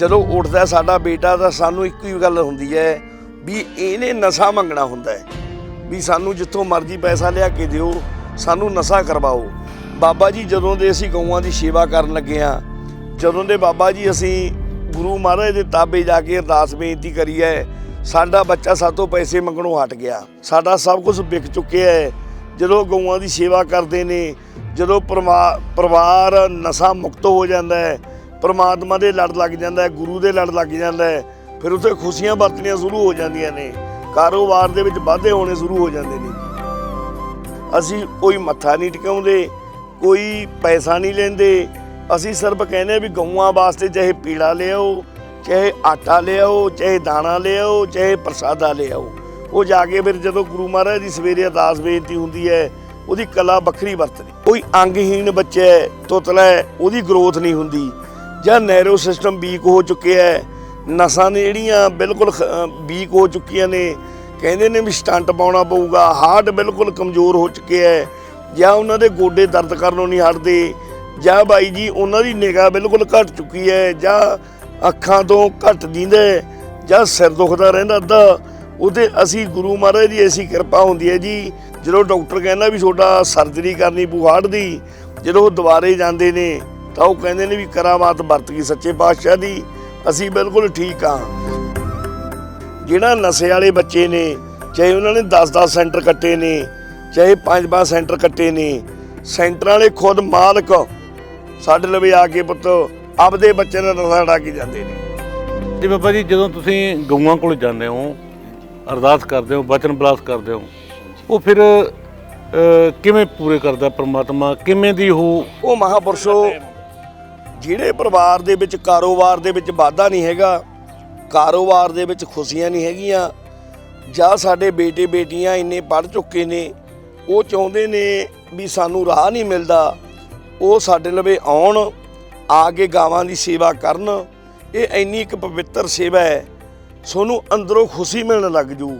ਜਦੋਂ ਉੱਠਦਾ ਸਾਡਾ ਬੇਟਾ ਤਾਂ ਸਾਨੂੰ ਇੱਕੋ ਹੀ ਗੱਲ ਹੁੰਦੀ ਹੈ ਵੀ ਇਹਨੇ ਨਸ਼ਾ ਮੰਗਣਾ ਹੁੰਦਾ ਹੈ। ਵੀ ਸਾਨੂੰ ਜਿੱਥੋਂ ਮਰਜ਼ੀ ਪੈਸਾ ਲਿਆ ਕੇ ਦਿਓ, ਸਾਨੂੰ ਨਸ਼ਾ ਕਰਵਾਓ। ਬਾਬਾ ਜੀ ਜਦੋਂ ਦੇ ਅਸੀਂ ਗਊਆਂ ਦੀ ਸੇਵਾ ਕਰਨ ਲੱਗੇ ਆ ਜਦੋਂ ਦੇ ਬਾਬਾ ਜੀ ਅਸੀਂ ਗੁਰੂ ਮਹਾਰਾਜ ਦੇ ਤਾਬੇ ਜਾ ਕੇ ਅਰਦਾਸ ਬੇਨਤੀ ਕਰੀ ਹੈ, ਸਾਡਾ ਬੱਚਾ ਸਾਤੋਂ ਪੈਸੇ ਮੰਗਣੋਂ ਹਟ ਗਿਆ। ਸਾਡਾ ਸਭ ਕੁਝ ਵਿਕ ਚੁੱਕਿਆ ਹੈ। ਜਦੋਂ ਗਊਆਂ ਦੀ ਸੇਵਾ ਕਰਦੇ ਨੇ, ਜਦੋਂ ਪਰਮਾ- ਪਰਿਵਾਰ ਨਸ਼ਾ ਮੁਕਤ ਹੋ ਜਾਂਦਾ ਹੈ ਪਰਮਾਤਮਾ ਦੇ ਲੜ ਲੱਗ ਜਾਂਦਾ ਹੈ, ਗੁਰੂ ਦੇ ਲੜ ਲੱਗ ਜਾਂਦਾ ਹੈ, ਫਿਰ ਉੱਥੇ ਖੁਸ਼ੀਆਂ ਵਰਤਣੀਆਂ ਸ਼ੁਰੂ ਹੋ ਜਾਂਦੀਆਂ ਨੇ, ਕਾਰੋਬਾਰ ਦੇ ਵਿੱਚ ਵਾਧੇ ਹੋਣੇ ਸ਼ੁਰੂ ਹੋ ਜਾਂਦੇ ਨੇ। ਅਸੀਂ ਕੋਈ ਮੱਥਾ ਨਹੀਂ ਟਿਕਾਉਂਦੇ, ਕੋਈ ਪੈਸਾ ਨਹੀਂ ਲੈਂਦੇ, ਅਸੀਂ ਸਿਰਫ ਕਹਿੰਦੇ ਵੀ ਗਊਆਂ ਵਾਸਤੇ ਚਾਹੇ ਪੀੜਾ ਲਿਆਓ, ਚਾਹੇ ਆਟਾ ਲਿਆਓ, ਚਾਹੇ ਦਾਣਾ ਲਿਆਓ, ਚਾਹੇ ਪ੍ਰਸਾਦਾ ਲਿਆਓ। ਉਹ ਜਾ ਕੇ ਫਿਰ ਜਦੋਂ ਗੁਰੂ ਮਹਾਰਾਜ ਦੀ ਸਵੇਰੇ ਅਰਦਾਸ ਬੇਨਤੀ ਹੁੰਦੀ ਹੈ, ਉਹਦੀ ਕਲਾ ਵੱਖਰੀ ਵਰਤਦੀ ਕੋਈ ਅੰਗਹੀਣ ਬੱਚਾ, ਤੋਤਲਾ, ਉਹਦੀ ਗਰੋਥ ਨਹੀਂ ਹੁੰਦੀ। ਜਾਂ ਨੈਰੋ ਸਿਸਟਮ ਵੀਕ ਹੋ ਚੁੱਕਿਆ ਹੈ, ਨਸਾਂ ਨੇ ਜਿਹੜੀਆਂ ਬਿਲਕੁਲ ਵੀਕ ਹੋ ਚੁੱਕੀਆਂ ਨੇ, ਕਹਿੰਦੇ ਨੇ ਵੀ ਸਟੰਟ ਪਾਉਣਾ ਪਊਗਾ, ਹਾਰਟ ਬਿਲਕੁਲ ਕਮਜ਼ੋਰ ਹੋ ਚੁੱਕਿਆ ਹੈ, ਜਾਂ ਉਹਨਾਂ ਦੇ ਗੋਡੇ ਦਰਦ ਕਰਨੋਂ ਨਹੀਂ ਹਟਦੇ, ਜਾਂ ਬਾਈ ਜੀ ਉਹਨਾਂ ਦੀ ਨਿਗਾਹ ਬਿਲਕੁਲ ਘਟ ਚੁੱਕੀ ਹੈ, ਜਾਂ ਅੱਖਾਂ ਤੋਂ ਘਟ ਦਿੰਦਾ ਜਾਂ ਸਿਰ ਦੁਖਦਾ ਰਹਿੰਦਾ ਅੱਧਾ, ਉਹਦੇ ਅਸੀਂ ਗੁਰੂ ਮਹਾਰਾਜ ਦੀ ਐਸੀ ਕਿਰਪਾ ਹੁੰਦੀ ਹੈ ਜੀ, ਜਦੋਂ ਡਾਕਟਰ ਕਹਿੰਦਾ ਵੀ ਤੁਹਾਡਾ ਸਰਜਰੀ ਕਰਨੀ ਪਊ ਹਾਰਟ ਦੀ, ਜਦੋਂ ਉਹ ਦੁਬਾਰੇ ਜਾਂਦੇ ਨੇ ਤਾਂ ਉਹ ਕਹਿੰਦੇ ਨੇ ਵੀ ਕਰਾਮਾਤ ਵਰਤ ਗਈ ਸੱਚੇ ਪਾਤਸ਼ਾਹ ਦੀ ਅਸੀਂ ਬਿਲਕੁਲ ਠੀਕ ਹਾਂ। ਜਿਹੜਾ ਨਸ਼ੇ ਵਾਲੇ ਬੱਚੇ ਨੇ ਚਾਹੇ ਉਹਨਾਂ ਨੇ 10-10 ਸੈਂਟਰ ਕੱਟੇ ਨੇ ਚਾਹੇ 5-5 ਸੈਂਟਰ ਕੱਟੇ ਨੇ ਸੈਂਟਰਾਂ ਵਾਲੇ ਖੁਦ ਮਾਲਕ ਸਾਡੇ ਲਵੇ ਆ ਕੇ ਪੁੱਤ ਆਪਦੇ ਬੱਚੇ ਦਾ ਨਸ਼ਾ ਡਾ ਕੇ ਜਾਂਦੇ ਨੇ। ਜੀ ਬਾਬਾ ਜੀ ਜਦੋਂ ਤੁਸੀਂ ਗਊਆਂ ਕੋਲ ਜਾਂਦੇ ਹੋ ਅਰਦਾਸ ਕਰਦੇ ਹੋ ਬਚਨ ਬਲਾਸ ਕਰਦੇ ਹੋ ਉਹ ਫਿਰ ਕਿਵੇਂ ਪੂਰੇ ਕਰਦਾ ਪ੍ਰਮਾਤਮਾ? ਕਿਵੇਂ ਦੀ ਉਹ ਉਹ ਮਹਾਪੁਰਸ਼ੋ ਜਿਹੜੇ ਪਰਿਵਾਰ ਦੇ ਵਿੱਚ ਕਾਰੋਬਾਰ ਦੇ ਵਿੱਚ ਵਾਧਾ ਨਹੀਂ ਹੈਗਾ, ਕਾਰੋਬਾਰ ਦੇ ਵਿੱਚ ਖੁਸ਼ੀਆਂ ਨਹੀਂ ਹੈਗੀਆਂ, ਜਾਂ ਸਾਡੇ ਬੇਟੇ ਬੇਟੀਆਂ ਇੰਨੇ ਪੜ੍ਹ ਚੁੱਕੇ ਨੇ, ਉਹ ਚਾਹੁੰਦੇ ਨੇ ਵੀ ਸਾਨੂੰ ਰਾਹ ਨਹੀਂ ਮਿਲਦਾ, ਉਹ ਸਾਡੇ ਲਵੇ ਆਉਣ, ਆ ਕੇ ਗਾਵਾਂ ਦੀ ਸੇਵਾ ਕਰਨ, ਇਹ ਇੰਨੀ ਇੱਕ ਪਵਿੱਤਰ ਸੇਵਾ ਹੈ, ਸੋਨੂੰ ਅੰਦਰੋਂ ਖੁਸ਼ੀ ਮਿਲਣ ਲੱਗ ਜੂ,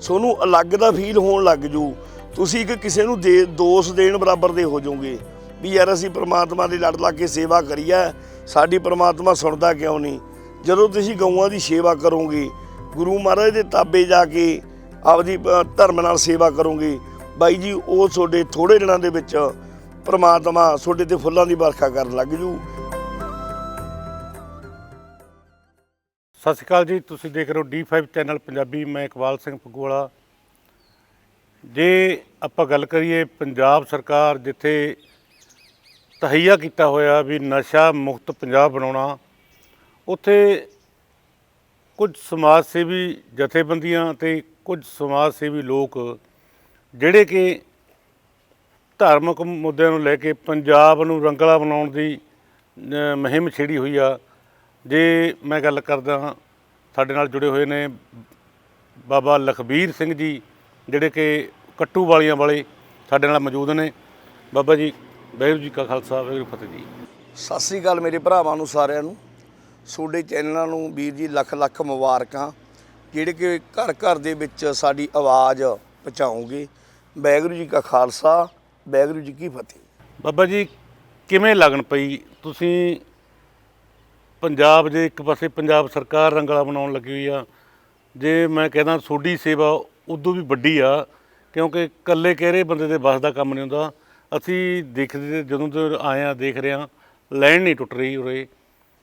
ਸੋਨੂੰ ਅਲੱਗ ਦਾ ਫੀਲ ਹੋਣ ਲੱਗ ਜੂ, ਤੁਸੀਂ ਇੱਕ ਕਿਸੇ ਨੂੰ ਦੇ, ਦੋਸ਼ ਦੇਣ ਬਰਾਬਰ ਦੇ ਹੋ ਜਾਓਗੇ। ਵੀ ਯਾਰ ਅਸੀਂ ਪ੍ਰਮਾਤਮਾ ਦੀ ਲੜ ਲਾ ਕੇ ਸੇਵਾ ਕਰੀ ਹੈ ਸਾਡੀ ਪ੍ਰਮਾਤਮਾ ਸੁਣਦਾ ਕਿਉਂ ਨਹੀਂ? ਜਦੋਂ ਤੁਸੀਂ ਗਊਆਂ ਦੀ ਸੇਵਾ ਕਰੋਗੇ, ਗੁਰੂ ਮਹਾਰਾਜ ਦੇ ਤਾਬੇ ਜਾ ਕੇ ਆਪਦੀ ਧਰਮ ਨਾਲ ਸੇਵਾ ਕਰੋਗੇ, ਬਾਈ ਜੀ, ਉਹ ਤੁਹਾਡੇ ਥੋੜੇ ਦਿਨਾਂ ਦੇ ਵਿੱਚ ਪ੍ਰਮਾਤਮਾ ਤੁਹਾਡੇ ਤੇ ਫੁੱਲਾਂ ਦੀ ਵਰਖਾ ਕਰਨ ਲੱਗ ਜੂ। ਸਤਿ ਸ਼੍ਰੀ ਅਕਾਲ ਜੀ, ਤੁਸੀਂ ਦੇਖ ਰਹੇ ਹੋ D5 ਚੈਨਲ ਪੰਜਾਬੀ, ਮੈਂ ਇਕਬਾਲ ਸਿੰਘ ਫਗੋਲਾ ਜੇ ਆਪਾਂ ਗੱਲ ਕਰੀਏ ਪੰਜਾਬ ਸਰਕਾਰ, ਜਿੱਥੇ ਤਹਈਆ ਕੀਤਾ ਹੋਇਆ ਵੀ ਨਸ਼ਾ ਮੁਕਤ ਪੰਜਾਬ ਬਣਾਉਣਾ ਉੱਥੇ ਕੁਝ ਸਮਾਜ ਸੇਵੀ ਜਥੇਬੰਦੀਆਂ ਤੇ ਕੁਝ ਸਮਾਜ ਸੇਵੀ ਲੋਕ ਜਿਹੜੇ ਕਿ ਧਾਰਮਿਕ ਮੁੱਦਿਆਂ ਨੂੰ ਲੈ ਕੇ ਪੰਜਾਬ ਨੂੰ ਰੰਗਲਾ ਬਣਾਉਣ ਦੀ ਅ, ਮੁਹਿੰਮ ਛੇੜੀ ਹੋਈ ਆ। ਜੇ ਮੈਂ ਗੱਲ ਕਰਦਾ ਸਾਡੇ ਨਾਲ ਜੁੜੇ ਹੋਏ ਨੇ ਬਾਬਾ ਲਖਬੀਰ ਸਿੰਘ ਜੀ ਜਿਹੜੇ ਕਿ ਕੱਟੂ ਵਾਲੀਆਂ ਵਾਲੇ ਸਾਡੇ ਨਾਲ ਮੌਜੂਦ ਨੇ। ਬਾਬਾ ਜੀ ਵਾਹਿਗੁਰੂ ਜੀ ਕਾ ਖਾਲਸਾ ਵਾਹਿਗੁਰੂ ਫਤਿਹ ਜੀ। ਸਤਿ ਸ੍ਰੀ ਅਕਾਲ ਮੇਰੇ ਭਰਾਵਾਂ ਨੂੰ ਸਾਰਿਆਂ ਨੂੰ। ਤੁਹਾਡੇ ਚੈਨਲਾਂ ਨੂੰ ਵੀਰ ਜੀ ਲੱਖ ਲੱਖ ਮੁਬਾਰਕਾਂ। ਜਿਹੜੇ ਕਿ ਘਰ ਘਰ ਦੇ ਵਿੱਚ ਸਾਡੀ ਆਵਾਜ਼ ਪਹੁੰਚਾਓਗੇ ਵਾਹਿਗੁਰੂ ਜੀ ਕਾ ਖਾਲਸਾ ਵਾਹਿਗੁਰੂ ਜੀ ਕੀ ਫਤਿਹ। ਬਾਬਾ ਜੀ ਕਿਵੇਂ ਲੱਗਣ ਪਈ? ਤੁਸੀਂ ਪੰਜਾਬ ਦੇ ਇੱਕ ਪਾਸੇ ਪੰਜਾਬ ਸਰਕਾਰ ਰੰਗਲਾ ਬਣਾਉਣ ਲੱਗੀ ਹੋਈ ਆ। ਜੇ ਮੈਂ ਕਹਿੰਦਾ ਤੁਹਾਡੀ ਸੇਵਾ ਉਦੋਂ ਵੀ ਵੱਡੀ ਆ ਕਿਉਂਕਿ ਇਕੱਲੇ ਕਹਿਰੇ ਬੰਦੇ ਦੇ ਬਸ ਦਾ ਕੰਮ ਨਹੀਂ ਹੁੰਦਾ। ਅਸੀਂ ਦੇਖਦੇ ਜਦੋਂ ਤੋਂ ਆਏ ਆ ਦੇਖ ਰਹੇ ਆ ਲੈਣ ਨਹੀਂ ਟੁੱਟ ਰਹੀ ਉਰੇ।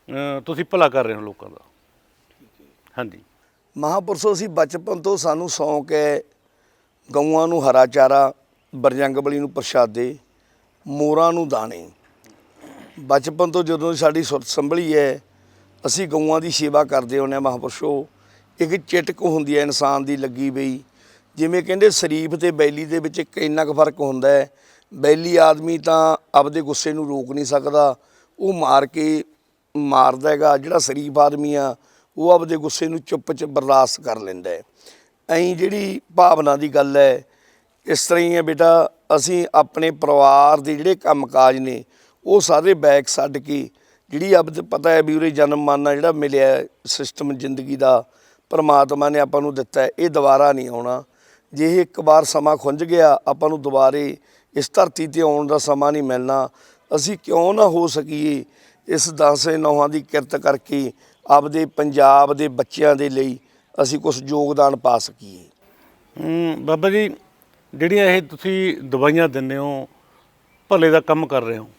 ਅਹ ਤੁਸੀਂ ਭਲਾ ਕਰ ਰਹੇ ਹੋ ਲੋਕਾਂ ਦਾ। ਹਾਂਜੀ। ਮਹਾਪੁਰਸ਼ੋ ਅਸੀਂ ਬਚਪਨ ਤੋਂ ਸਾਨੂੰ ਸ਼ੌਂਕ ਹੈ ਗਊਆਂ ਨੂੰ ਹਰਾ ਚਾਰਾ, ਬਰਜੰਗਬਲੀ ਨੂੰ ਪ੍ਰਸ਼ਾਦੇ ਮੋਰਾਂ ਨੂੰ ਦਾਣੇ। ਬਚਪਨ ਤੋਂ ਜਦੋਂ ਸਾਡੀ ਸੁਰਤ ਸੰਭਲੀ ਹੈ, ਅਸੀਂ ਗਊਆਂ ਦੀ ਸੇਵਾ ਕਰਦੇ ਹੁੰਦੇ ਹਾਂ ਮਹਾਪੁਰਸ਼ੋ। ਇੱਕ ਚਿਟਕ ਹੁੰਦੀ ਹੈ ਇਨਸਾਨ ਦੀ ਲੱਗੀ ਪਈ ਜਿਵੇਂ ਕਹਿੰਦੇ ਸ਼ਰੀਫ ਤੇ ਬੈਲੀ ਦੇ ਵਿੱਚ ਇੱਕ ਇੰਨਾ ਕੁ ਫ਼ਰਕ ਹੁੰਦਾ ਹੈ ਬੈਲੀ ਆਦਮੀ ਤਾਂ ਆਪਦੇ ਗੁੱਸੇ ਨੂੰ ਰੋਕ ਨਹੀਂ ਸਕਦਾ। ਉਹ ਮਾਰ ਕੇ ਮਾਰਦਾ ਹੈਗਾ, ਜਿਹੜਾ ਸ਼ਰੀਫ ਆਦਮੀ ਆ, ਉਹ ਆਪਦੇ ਗੁੱਸੇ ਨੂੰ ਚੁੱਪ ਚ ਬਰਦਾਸ਼ਤ ਕਰ ਲੈਂਦਾ ਹੈ। ਐਂ ਜਿਹੜੀ ਭਾਵਨਾ ਦੀ ਗੱਲ ਹੈ, ਇਸ ਤਰ੍ਹਾਂ ਹੀ ਹੈ ਬੇਟਾ, ਅਸੀਂ ਆਪਣੇ ਪਰਿਵਾਰ ਦੇ ਜਿਹੜੇ ਕੰਮਕਾਜ ਨੇ, ਉਹ ਸਾਰੇ ਬੈਕ ਛੱਡ ਕੇ, ਜਿਹੜੀ ਅਬ ਪਤਾ ਹੈ ਵੀ ਉਰੇ ਜਨਮ ਮਾਨਾ ਜਿਹੜਾ ਮਿਲਿਆ ਸਿਸਟਮ ਜ਼ਿੰਦਗੀ ਦਾ, ਪਰਮਾਤਮਾ ਨੇ ਆਪਾਂ ਨੂੰ ਦਿੱਤਾ ਇਹ ਦੁਬਾਰਾ ਨਹੀਂ ਆਉਣਾ। ਜੇ ਇਹ ਇੱਕ ਵਾਰ ਸਮਾਂ ਖੁੰਝ ਗਿਆ, ਆਪਾਂ ਨੂੰ ਦੁਬਾਰੇ ਇਸ ਧਰਤੀ ਤੇ ਆਉਣ ਦਾ ਸਮਾਂ ਨਹੀਂ ਮਿਲਣਾ। ਅਸੀਂ ਕਿਉਂ ਨਾ ਹੋ ਸਕੀਏ? ਇਸ ਦਾਸੇ ਨੌਹਾਂ ਦੀ ਕਿਰਤ ਕਰਕੇ ਆਪਦੇ ਪੰਜਾਬ ਦੇ ਬੱਚਿਆਂ ਦੇ ਲਈ ਅਸੀਂ ਕੁਝ ਯੋਗਦਾਨ ਪਾ ਸਕੀਏ। ਬਾਬਾ ਜੀ ਜਿਹੜੀਆਂ ਇਹ ਤੁਸੀਂ ਦਵਾਈਆਂ ਦਿੰਦੇ ਹੋ ਭਲੇ ਦਾ ਕੰਮ ਕਰ ਰਹੇ ਹੋ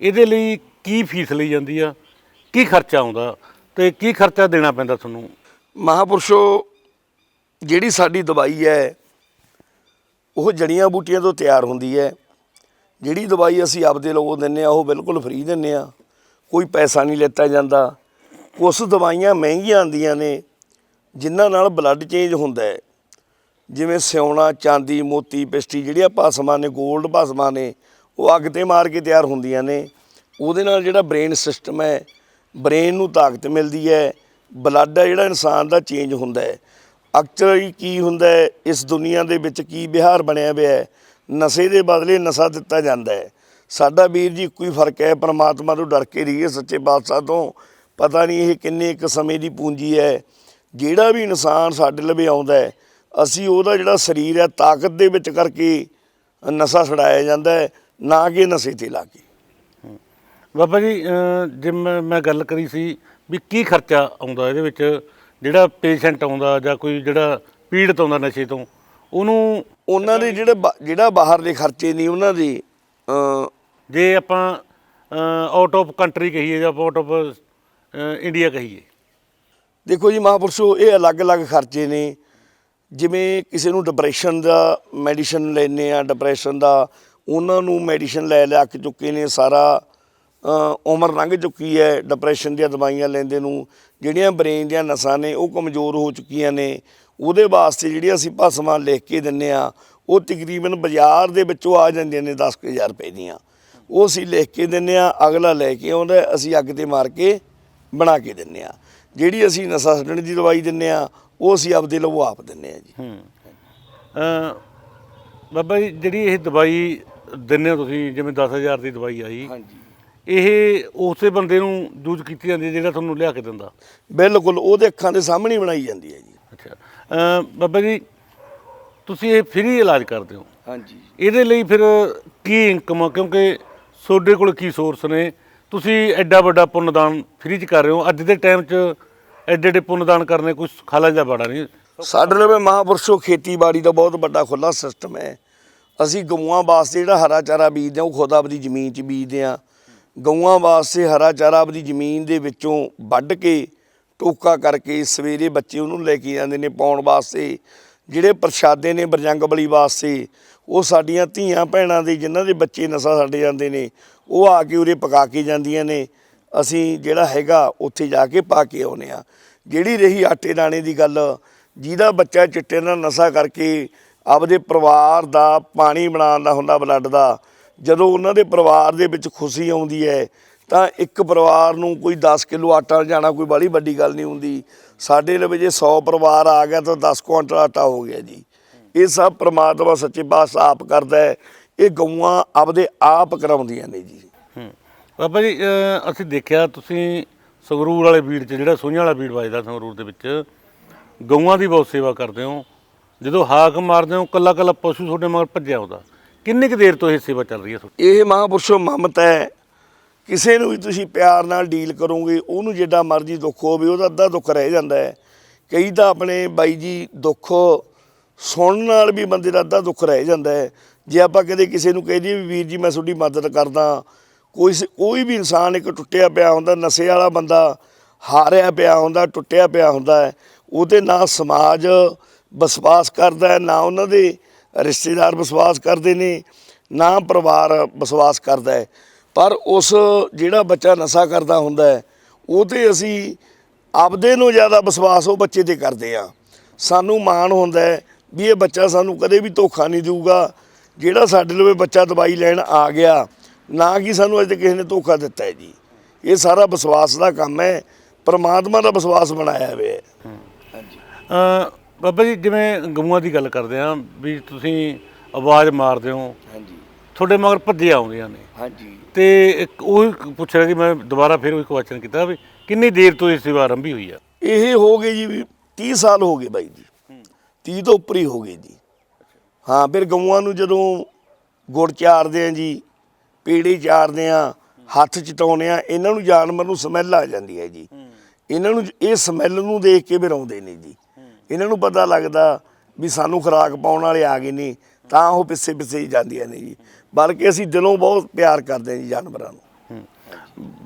ਇਹਦੇ ਲਈ ਕੀ ਫੀਸ ਲਈ ਜਾਂਦੀ ਆ? ਕੀ ਖਰਚਾ ਆਉਂਦਾ? ਤੇ ਕੀ ਖਰਚਾ ਦੇਣਾ ਪੈਂਦਾ ਤੁਹਾਨੂੰ? ਮਹਾਪੁਰਸ਼ੋ ਜਿਹੜੀ ਸਾਡੀ ਦਵਾਈ ਹੈ ਉਹ ਜੜੀਆਂ ਬੂਟੀਆਂ ਤੋਂ ਤਿਆਰ ਹੁੰਦੀ ਹੈ। ਜਿਹੜੀ ਦਵਾਈ ਅਸੀਂ ਆਪਦੇ ਲੋਗੋਂ ਦਿੰਨੇ ਆ ਉਹ ਬਿਲਕੁਲ ਫ੍ਰੀ ਦਿੰਨੇ ਆ ਕੋਈ ਪੈਸਾ ਨਹੀਂ ਲੈਤਾ ਜਾਂਦਾ। ਕੁਝ ਦਵਾਈਆਂ ਮਹਿੰਗੀਆਂ ਆਉਂਦੀਆਂ ਨੇ, ਜਿਨ੍ਹਾਂ ਨਾਲ ਬਲੱਡ ਚੇਂਜ ਹੁੰਦਾ ਹੈ। ਜਿਵੇਂ ਸਿਉਣਾ, ਚਾਂਦੀ, ਮੋਤੀ ਪਿਸਟੀ ਜਿਹੜੀਆਂ ਭਸਮਾਂ ਨੇ 골ਡ ਭਸਮਾਂ ਨੇ, ਉਹ ਅੱਗ ਤੇ ਮਾਰ ਕੇ ਤਿਆਰ ਹੁੰਦੀਆਂ ਨੇ। ਉਹਦੇ ਨਾਲ ਜਿਹੜਾ ਬ੍ਰੇਨ ਸਿਸਟਮ ਹੈ ਬ੍ਰੇਨ ਨੂੰ ਤਾਕਤ ਮਿਲਦੀ ਹੈ। ਬਲੱਡ ਹੈ ਜਿਹੜਾ ਇਨਸਾਨ ਦਾ ਚੇਂਜ ਹੁੰਦਾ ਹੈ। ਅਕਸਰ ਕੀ ਹੁੰਦਾ ਹੈ ਇਸ ਦੁਨੀਆ ਦੇ ਵਿੱਚ ਕੀ ਵਿਹਾਰ ਬਣਿਆ ਹੋਇਆ ਹੈ ਨਸ਼ੇ ਦੇ ਬਦਲੇ ਨਸ਼ਾ ਦਿੱਤਾ ਜਾਂਦਾ ਹੈ। ਸਾਡਾ ਵੀਰ ਜੀ ਕੋਈ ਫ਼ਰਕ ਹੈ ਪਰਮਾਤਮਾ ਤੋਂ ਡਰ ਕੇ ਰਹੀਏ ਸੱਚੇ ਪਾਤਸ਼ਾਹ ਤੋਂ। ਪਤਾ ਨਹੀਂ ਇਹ ਕਿੰਨੇ ਕੁ ਸਮੇਂ ਦੀ ਪੂੰਜੀ ਹੈ। ਜਿਹੜਾ ਵੀ ਇਨਸਾਨ ਸਾਡੇ ਲਵੇ ਆਉਂਦਾ ਹੈ ਅਸੀਂ ਉਹਦਾ ਜਿਹੜਾ ਸਰੀਰ ਹੈ ਤਾਕਤ ਦੇ ਵਿੱਚ ਕਰਕੇ ਨਸ਼ਾ ਛਡਾਇਆ ਜਾਂਦਾ ਹੈ ਨਾ ਕਿ ਨਸ਼ੇ ਤੇ ਲਾ ਕੇ। ਬਾਬਾ ਜੀ ਅਹ, ਜਿਵੇਂ ਮੈਂ ਗੱਲ ਕਰੀ ਸੀ ਵੀ ਕੀ ਖਰਚਾ ਆਉਂਦਾ ਇਹਦੇ ਵਿੱਚ? ਜਿਹੜਾ ਪੇਸ਼ੈਂਟ ਆਉਂਦਾ ਜਾਂ ਕੋਈ ਜਿਹੜਾ ਪੀੜਤ ਆਉਂਦਾ ਨਸ਼ੇ ਤੋਂ ਉਹਨੂੰ ਉਹਨਾਂ ਦੇ ਜਿਹੜੇ ਬਾ- ਜਿਹੜਾ ਬਾਹਰ ਦੇ ਖਰਚੇ ਨਹੀਂ ਉਹਨਾਂ ਦੇ ਅ, ਜੇ ਆਪਾਂ ਆਊਟ ਆਫ ਕੰਟਰੀ ਕਹੀਏ ਜਾਂ ਆਊਟ ਆਫ ਇੰਡੀਆ ਕਹੀਏ। ਦੇਖੋ ਜੀ ਮਹਾਪੁਰਸ਼ੋ ਇਹ ਅਲੱਗ-ਅਲੱਗ ਖਰਚੇ ਨੇ। ਜਿਵੇਂ ਕਿਸੇ ਨੂੰ ਡਿਪਰੈਸ਼ਨ ਦਾ ਮੈਡੀਸਨ ਲੈਣੇ ਆ ਡਿਪਰੈਸ਼ਨ ਦਾ ਉਹਨਾਂ ਨੂੰ ਮੈਡੀਸਨ ਲੈ ਲੈ ਅੱਕ ਚੁੱਕੇ ਨੇ ਸਾਰਾ। ਉਮਰ ਲੰਘ ਚੁੱਕੀ ਹੈ ਡਿਪਰੈਸ਼ਨ ਦੀਆਂ ਦਵਾਈਆਂ ਲੈਂਦੇ ਨੂੰ ਜਿਹੜੀਆਂ ਬ੍ਰੇਨ ਦੀਆਂ ਨਸਾਂ ਨੇ ਉਹ ਕਮਜ਼ੋਰ ਹੋ ਚੁੱਕੀਆਂ ਨੇ। ਉਹਦੇ ਵਾਸਤੇ ਜਿਹੜੀ ਅਸੀਂ ਭਸਮਾਂ ਲਿਖ ਕੇ ਦਿੰਨੇ ਆ ਉਹ ਤਕਰੀਬਨ ਬਾਜ਼ਾਰ ਦੇ ਵਿੱਚੋਂ ਆ ਜਾਂਦੀਆਂ ਨੇ 10000 ਰੁਪਏ ਦੀਆਂ। ਉਹ ਅਸੀਂ ਲਿਖ ਕੇ ਦਿੰਨੇ ਆ ਅਗਲਾ ਲੈ ਕੇ ਆਉਂਦਾ ਅਸੀਂ ਅੱਗ ਤੇ ਮਾਰ ਕੇ ਬਣਾ ਕੇ ਦਿੰਨੇ ਆ। ਜਿਹੜੀ ਅਸੀਂ ਨਸ਼ਾ ਛੱਡਣ ਦੀ ਦਵਾਈ ਦਿੰਨੇ ਆ ਉਹ ਅਸੀਂ ਆਪਦੇ ਲਵੋ ਆਪ ਦਿੰਨੇ ਆ ਜੀ। ਹੂੰ। ਬਾਬਾ ਜੀ ਜਿਹੜੀ ਇਹ ਦਵਾਈ ਦਿੰਦੇ ਹੋ ਤੁਸੀਂ ਜਿਵੇਂ 10000 ਦੀ ਦਵਾਈ ਆਈ ਹਾਂਜੀ। ਇਹ ਉਸੇ ਬੰਦੇ ਨੂੰ ਯੂਜ਼ ਕੀਤੀ ਜਾਂਦੀ ਹੈ ਜਿਹੜਾ ਤੁਹਾਨੂੰ ਲਿਆ ਕੇ ਦਿੰਦਾ? ਬਿਲਕੁਲ ਉਹਦੇ ਅੱਖਾਂ ਦੇ ਸਾਹਮਣੇ ਹੀ ਬਣਾਈ ਜਾਂਦੀ ਹੈ ਜੀ। ਅੱਛਾ। ਬਾਬਾ ਜੀ ਤੁਸੀਂ ਇਹ ਫ੍ਰੀ ਇਲਾਜ ਕਰਦੇ ਹੋ? ਹਾਂਜੀ। ਇਹਦੇ ਲਈ ਫਿਰ ਕੀ ਇਨਕਮ ਆ? ਕਿਉਂਕਿ ਤੁਹਾਡੇ ਕੋਲ ਕੀ ਸੋਰਸ ਨੇ? ਤੁਸੀਂ ਐਡਾ ਵੱਡਾ ਪੁੰਨਦਾਨ ਫ੍ਰੀ ਚ ਕਰ ਰਹੇ ਹੋ। ਅੱਜ ਦੇ ਟਾਈਮ 'ਚ ਐਡੇ ਐਡੇ ਪੁੰਨਦਾਨ ਕਰਨੇ ਕੋਈ ਖਾਲਾ ਦਾ ਬਾੜਾ ਨਹੀਂ। ਸਾਡੇ ਲਵੇ ਮਹਾਪੁਰਸ਼ੋ ਖੇਤੀਬਾੜੀ ਦਾ ਬਹੁਤ ਵੱਡਾ ਖੁੱਲਾ ਸਿਸਟਮ ਹੈ। ਅਸੀਂ ਗਊਆਂ ਵਾਸਤੇ ਜਿਹੜਾ ਹਰਾ ਚਾਰਾ ਬੀਜਦੇ ਹਾਂ ਉਹ ਖੁਦ ਆਪਦੀ ਜ਼ਮੀਨ 'ਚ ਬੀਜਦੇ ਹਾਂ। ਗਊਆਂ ਵਾਸਤੇ ਹਰਾ ਚਾਰਾ ਆਪਦੀ ਜ਼ਮੀਨ ਦੇ ਵਿੱਚੋਂ ਵੱਢ ਕੇ ਟੋਕਾ ਕਰਕੇ ਸਵੇਰੇ ਬੱਚੇ ਉਹਨੂੰ ਲੈ ਕੇ ਜਾਂਦੇ ਨੇ ਪਾਉਣ ਵਾਸਤੇ। ਜਿਹੜੇ ਪ੍ਰਸ਼ਾਦੇ ਨੇ ਬਰਜੰਗ ਬਲੀ ਵਾਸਤੇ, ਉਹ ਸਾਡੀਆਂ ਧੀਆਂ ਭੈਣਾਂ ਦੇ ਜਿਨ੍ਹਾਂ ਦੇ ਬੱਚੇ ਨਸ਼ਾ ਛੱਡ ਜਾਂਦੇ ਨੇ, ਉਹ ਆ ਕੇ ਉਰੇ ਪਕਾ ਕੇ ਜਾਂਦੀਆਂ ਨੇ। ਅਸੀਂ ਜਿਹੜਾ ਹੈਗਾ ਉੱਥੇ ਜਾ ਕੇ ਪਾ ਕੇ ਆਉਨੇ ਆ ਜਿਹੜੀ ਰਹੀ ਆਟੇ ਦਾਣੇ ਦੀ ਗੱਲ, ਜਿਹਦਾ ਬੱਚਾ ਚਿੱਟੇ ਨਾਲ ਨਸ਼ਾ ਕਰਕੇ ਆਪਦੇ ਪਰਿਵਾਰ ਦਾ ਪਾਣੀ ਬਣਾਉਣ ਦਾ ਹੁੰਦਾ, ਬਲੱਡ ਦਾ ਜਦੋਂ ਉਹਨਾਂ ਦੇ ਪਰਿਵਾਰ ਦੇ ਵਿੱਚ ਖੁਸ਼ੀ ਆਉਂਦੀ ਹੈ, ਤਾਂ ਇੱਕ ਪਰਿਵਾਰ ਨੂੰ ਕੋਈ 10 ਕਿਲੋ ਆਟਾ ਜਾਣਾ ਕੋਈ ਬੜੀ ਵੱਡੀ ਗੱਲ ਨਹੀਂ ਹੁੰਦੀ। ਸਾਡੇ ਲਵੇ ਜੇ 100 ਪਰਿਵਾਰ ਆ ਗਿਆ ਤਾਂ 10 ਕੁਇੰਟਲ ਆਟਾ ਹੋ ਗਿਆ ਜੀ। ਇਹ ਸਭ ਪ੍ਰਮਾਤਮਾ ਸੱਚੇ ਪਾਤਸ਼ਾਹ ਆਪ ਕਰਦਾ ਹੈ। ਇਹ ਗਊਆਂ ਆਪਦੇ ਆਪ ਕਰਾਉਂਦੀਆਂ ਨੇ ਜੀ। ਬਾਬਾ ਜੀ, ਅਹ, ਅਸੀਂ ਦੇਖਿਆ ਤੁਸੀਂ ਸੰਗਰੂਰ ਵਾਲੇ ਬੀੜ 'ਚ, ਜਿਹੜਾ ਸੋਈਆਂ ਵਾਲਾ ਬੀੜ ਵੱਜਦਾ ਸੰਗਰੂਰ ਦੇ ਵਿੱਚ, ਗਊਆਂ ਦੀ ਬਹੁਤ ਸੇਵਾ ਕਰਦੇ ਹੋ। ਜਦੋਂ ਹਾਕ ਮਾਰਦੇ ਹੋ ਕੱਲਾ ਕੱਲਾ ਪਸ਼ੂ ਤੁਹਾਡੇ ਮਗਰ ਭੱਜਿਆ ਆਉਂਦਾ। ਕਿੰਨੀ ਕੁ ਦੇਰ ਤੋਂ ਇਹ ਸੇਵਾ ਚੱਲ ਰਹੀ ਹੈ ਤੁਹਾਡੀ? ਇਹ ਮਹਾਂਪੁਰਸ਼ੋ ਮਮਤਾ ਹੈ। ਕਿਸੇ ਨੂੰ ਵੀ ਤੁਸੀਂ ਪਿਆਰ ਨਾਲ ਡੀਲ ਕਰੋਗੇ, ਉਹਨੂੰ ਜਿੱਡਾ ਮਰਜ਼ੀ ਦੁੱਖ ਹੋਵੇ, ਉਹਦਾ ਅੱਧਾ ਦੁੱਖ ਰਹਿ ਜਾਂਦਾ ਹੈ। ਕਈ ਤਾਂ ਆਪਣੇ ਬਾਈ ਜੀ ਦੁੱਖ ਸੁਣਨ ਨਾਲ ਵੀ ਬੰਦੇ ਦਾ ਅੱਧਾ ਦੁੱਖ ਰਹਿ ਜਾਂਦਾ ਹੈ। ਜੇ ਆਪਾਂ ਕਦੇ ਕਿਸੇ ਨੂੰ ਕਹਿ ਦਈਏ ਵੀ ਵੀਰ ਜੀ ਮੈਂ ਤੁਹਾਡੀ ਮਦਦ ਕਰਦਾ, ਕੋਈ ਕੋਈ ਵੀ ਇਨਸਾਨ ਇੱਕ ਟੁੱਟਿਆ ਪਿਆ ਹੁੰਦਾ, ਨਸ਼ੇ ਵਾਲਾ ਬੰਦਾ ਹਾਰਿਆ ਪਿਆ ਹੁੰਦਾ, ਟੁੱਟਿਆ ਪਿਆ ਹੁੰਦਾ ਹੈ, ਉਹਦੇ ਨਾ ਸਮਾਜ ਵਿਸ਼ਵਾਸ ਕਰਦਾ ਹੈ, ਨਾ ਉਹਨਾਂ ਦੇ ਰਿਸ਼ਤੇਦਾਰ ਵਿਸ਼ਵਾਸ ਕਰਦੇ ਨੇ ਨਾ ਪਰਿਵਾਰ ਵਿਸ਼ਵਾਸ ਕਰਦਾ ਹੈ। ਪਰ ਉਸ ਜਿਹੜਾ ਬੱਚਾ ਨਸ਼ਾ ਕਰਦਾ ਹੁੰਦਾ ਹੈ ਉਹ ਤੇ ਅਸੀਂ ਆਪਦੇ ਨੂੰ ਜ਼ਿਆਦਾ ਵਿਸ਼ਵਾਸ ਉਹ ਬੱਚੇ ਤੇ ਕਰਦੇ ਆ ਸਾਨੂੰ ਮਾਣ ਹੁੰਦਾ ਹੈ ਵੀ ਇਹ ਬੱਚਾ ਸਾਨੂੰ ਕਦੇ ਵੀ ਧੋਖਾ ਨਹੀਂ ਦੇਊਗਾ। ਜਿਹੜਾ ਸਾਡੇ ਲਵੇ ਬੱਚਾ ਦਵਾਈ ਲੈਣ ਆ ਗਿਆ ਨਾ ਕਿ ਸਾਨੂੰ ਅਜੇ ਤੱਕ ਕਿਸੇ ਨੇ ਧੋਖਾ ਦਿੱਤਾ ਹੈ ਜੀ। ਇਹ ਸਾਰਾ ਵਿਸ਼ਵਾਸ ਦਾ ਕੰਮ ਹੈ ਪ੍ਰਮਾਤਮਾ ਦਾ ਵਿਸ਼ਵਾਸ ਬਣਾਇਆ ਹੋਇਆ ਹੈ। ਅਹ ਬਾਬਾ ਜੀ ਜਿਵੇਂ ਗਊਆਂ ਦੀ ਗੱਲ ਕਰਦੇ ਆ ਵੀ ਤੁਸੀਂ ਆਵਾਜ਼ ਮਾਰਦੇ ਹੋ ਹਾਂਜੀ। ਤੁਹਾਡੇ ਮਗਰ ਭੱਜੇ ਆਉਂਦੀਆਂ ਨੇ। ਹਾਂਜੀ। ਤੇ ਇੱਕ ਉਹ ਪੁੱਛ ਰਿਹਾ ਕਿ ਮੈਂ ਦੁਬਾਰਾ ਫਿਰ ਉਹ ਕੁਐਸਚਨ ਕੀਤਾ ਵੀ ਕਿੰਨੀ ਦੇਰ ਤੋਂ ਇਹ ਸੇਵਾ ਆਰੰਭੀ ਹੋਈ ਆ? ਇਹ ਹੋ ਗਏ ਜੀ ਵੀ 30 ਸਾਲ ਹੋ ਗਏ ਬਾਈ ਜੀ। 30 ਤੋਂ ਉੱਪਰ ਹੀ ਹੋ ਗਏ ਜੀ। ਹਾਂ ਫਿਰ ਗਊਆਂ ਨੂੰ ਜਦੋਂ ਗੁੜ ਚਾਰਦੇ ਆ ਜੀ ਪੀੜੀ ਚਾਰਦੇ ਆ ਹੱਥ ਚਟਾਉਂਦੇ ਆ ਇਹਨਾਂ ਨੂੰ ਜਾਨਵਰ ਨੂੰ ਸਮੈਲ ਆ ਜਾਂਦੀ ਹੈ ਜੀ। ਇਹਨਾਂ ਨੂੰ ਇਹ ਸਮੈਲ ਨੂੰ ਦੇਖ ਕੇ ਵੀ ਰੋਂਦੇ ਨੇ ਜੀ। ਇਹਨਾਂ ਨੂੰ ਪਤਾ ਲੱਗਦਾ ਵੀ ਸਾਨੂੰ ਖੁਰਾਕ ਪਾਉਣ ਵਾਲੇ ਆ ਗਏ ਨੇ ਤਾਂ ਉਹ ਪਿੱਛੇ ਪਿੱਛੇ ਹੀ ਜਾਂਦੀਆਂ ਨੇ ਜੀ। ਬਲਕਿ ਅਸੀਂ ਦਿਲੋਂ ਬਹੁਤ ਪਿਆਰ ਕਰਦੇ ਹਾਂ ਜੀ ਜਾਨਵਰਾਂ ਨੂੰ।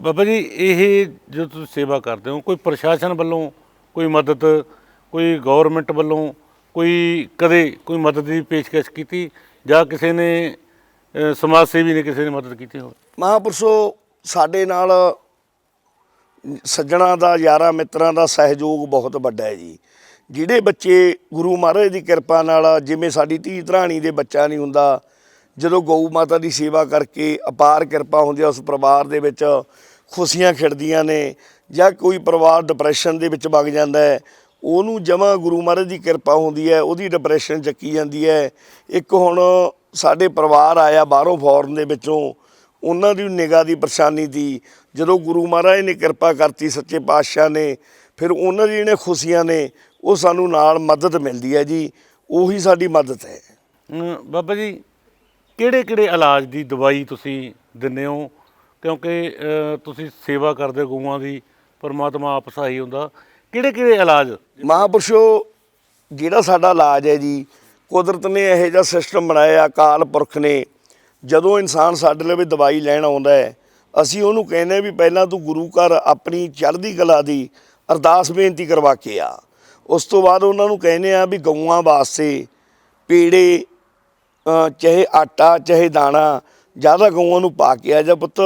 ਬਾਬਾ ਜੀ ਇਹ ਜੋ ਤੁਸੀਂ ਸੇਵਾ ਕਰਦੇ ਹੋ ਕੋਈ ਪ੍ਰਸ਼ਾਸਨ ਵੱਲੋਂ ਕੋਈ ਮਦਦ ਕੋਈ ਗਵਰਨਮੈਂਟ ਵੱਲੋਂ ਕੋਈ ਕਦੇ ਕੋਈ ਮਦਦ ਦੀ ਪੇਸ਼ਕਸ਼ ਕੀਤੀ ਜਾਂ ਕਿਸੇ ਨੇ ਸਮਾਜ ਸੇਵੀ ਨੇ ਕਿਸੇ ਨੇ ਮਦਦ ਕੀਤੀ ਹੋਵੇ? ਮਹਾਂਪੁਰਸ਼ੋ ਸਾਡੇ ਨਾਲ ਸੱਜਣਾ ਦਾ ਯਾਰਾਂ ਮਿੱਤਰਾਂ ਦਾ ਸਹਿਯੋਗ ਬਹੁਤ ਵੱਡਾ ਹੈ ਜੀ। ਜਿਹੜੇ ਬੱਚੇ ਗੁਰੂ ਮਹਾਰਾਜ ਦੀ ਕਿਰਪਾ ਨਾਲ ਜਿਵੇਂ ਸਾਡੀ ਧੀ ਧਰਾਣੀ ਦੇ ਬੱਚਾ ਨਹੀਂ ਹੁੰਦਾ, ਜਦੋਂ ਗਊ ਮਾਤਾ ਦੀ ਸੇਵਾ ਕਰਕੇ ਅਪਾਰ ਕਿਰਪਾ ਹੁੰਦੀ ਹੈ ਉਸ ਪਰਿਵਾਰ ਦੇ ਵਿੱਚ ਖੁਸ਼ੀਆਂ ਖਿੜਦੀਆਂ ਨੇ ਜਾਂ ਕੋਈ ਪਰਿਵਾਰ ਡਿਪਰੈਸ਼ਨ ਦੇ ਵਿੱਚ ਵਗ ਜਾਂਦਾ ਹੈ, ਉਹਨੂੰ ਜਮਾ ਗੁਰੂ ਮਹਾਰਾਜ ਦੀ ਕਿਰਪਾ ਹੁੰਦੀ ਹੈ, ਉਹਦੀ ਡਿਪਰੈਸ਼ਨ ਚੱਕੀ ਜਾਂਦੀ ਹੈ। ਇੱਕ ਹੁਣ ਸਾਡੇ ਪਰਿਵਾਰ ਆਇਆ ਬਾਹਰੋਂ ਫੌਰਨ ਦੇ ਵਿੱਚੋਂ, ਉਹਨਾਂ ਦੀ ਨਿਗਾਹ ਦੀ ਪਰੇਸ਼ਾਨੀ ਦੀ, ਜਦੋਂ ਗੁਰੂ ਮਹਾਰਾਜ ਨੇ ਕਿਰਪਾ ਕਰਤੀ ਸੱਚੇ ਪਾਤਸ਼ਾਹ ਨੇ, ਫਿਰ ਉਹਨਾਂ ਦੀ ਜਿਹੜੀਆਂ ਖੁਸ਼ੀਆਂ ਨੇ ਉਹ ਸਾਨੂੰ ਨਾਲ ਮਦਦ ਮਿਲਦੀ ਹੈ ਜੀ ਉਹੀ ਸਾਡੀ ਮਦਦ ਹੈ। ਬਾਬਾ ਜੀ ਕਿਹੜੇ ਕਿਹੜੇ ਇਲਾਜ ਦੀ ਦਵਾਈ ਤੁਸੀਂ ਦਿੰਦੇ ਹੋ? ਕਿਉਂਕਿ ਅ, ਤੁਸੀਂ ਸੇਵਾ ਕਰਦੇ ਹੋ ਗਊਆਂ ਦੀ ਪਰਮਾਤਮਾ ਆਪ ਸਹਾਈ ਹੁੰਦਾ। ਕਿਹੜੇ ਕਿਹੜੇ ਇਲਾਜ? ਮਹਾਂਪੁਰਸ਼ੋ ਜਿਹੜਾ ਸਾਡਾ ਇਲਾਜ ਹੈ ਜੀ ਕੁਦਰਤ ਨੇ ਇਹੋ ਜਿਹਾ ਸਿਸਟਮ ਬਣਾਇਆ ਅਕਾਲ ਪੁਰਖ ਨੇ। ਜਦੋਂ ਇਨਸਾਨ ਸਾਡੇ ਲਈ ਦਵਾਈ ਲੈਣ ਆਉਂਦਾ ਹੈ ਅਸੀਂ ਉਹਨੂੰ ਕਹਿੰਦੇ ਵੀ ਪਹਿਲਾਂ ਤੂੰ ਗੁਰੂ ਘਰ ਆਪਣੀ ਚੜ੍ਹਦੀ ਕਲਾ ਦੀ ਅਰਦਾਸ ਬੇਨਤੀ ਕਰਵਾ ਕੇ ਆ। ਉਸ ਤੋਂ ਬਾਅਦ ਉਹਨਾਂ ਨੂੰ ਕਹਿੰਦੇ ਆ ਵੀ ਗਊਆਂ ਵਾਸਤੇ ਪੀੜੇ ਚਾਹੇ ਆਟਾ, ਚਾਹੇ ਦਾਣਾ ਜ਼ਿਆਦਾ ਗਊਆਂ ਨੂੰ ਪਾ ਕੇ ਆ ਜਾ ਪੁੱਤ,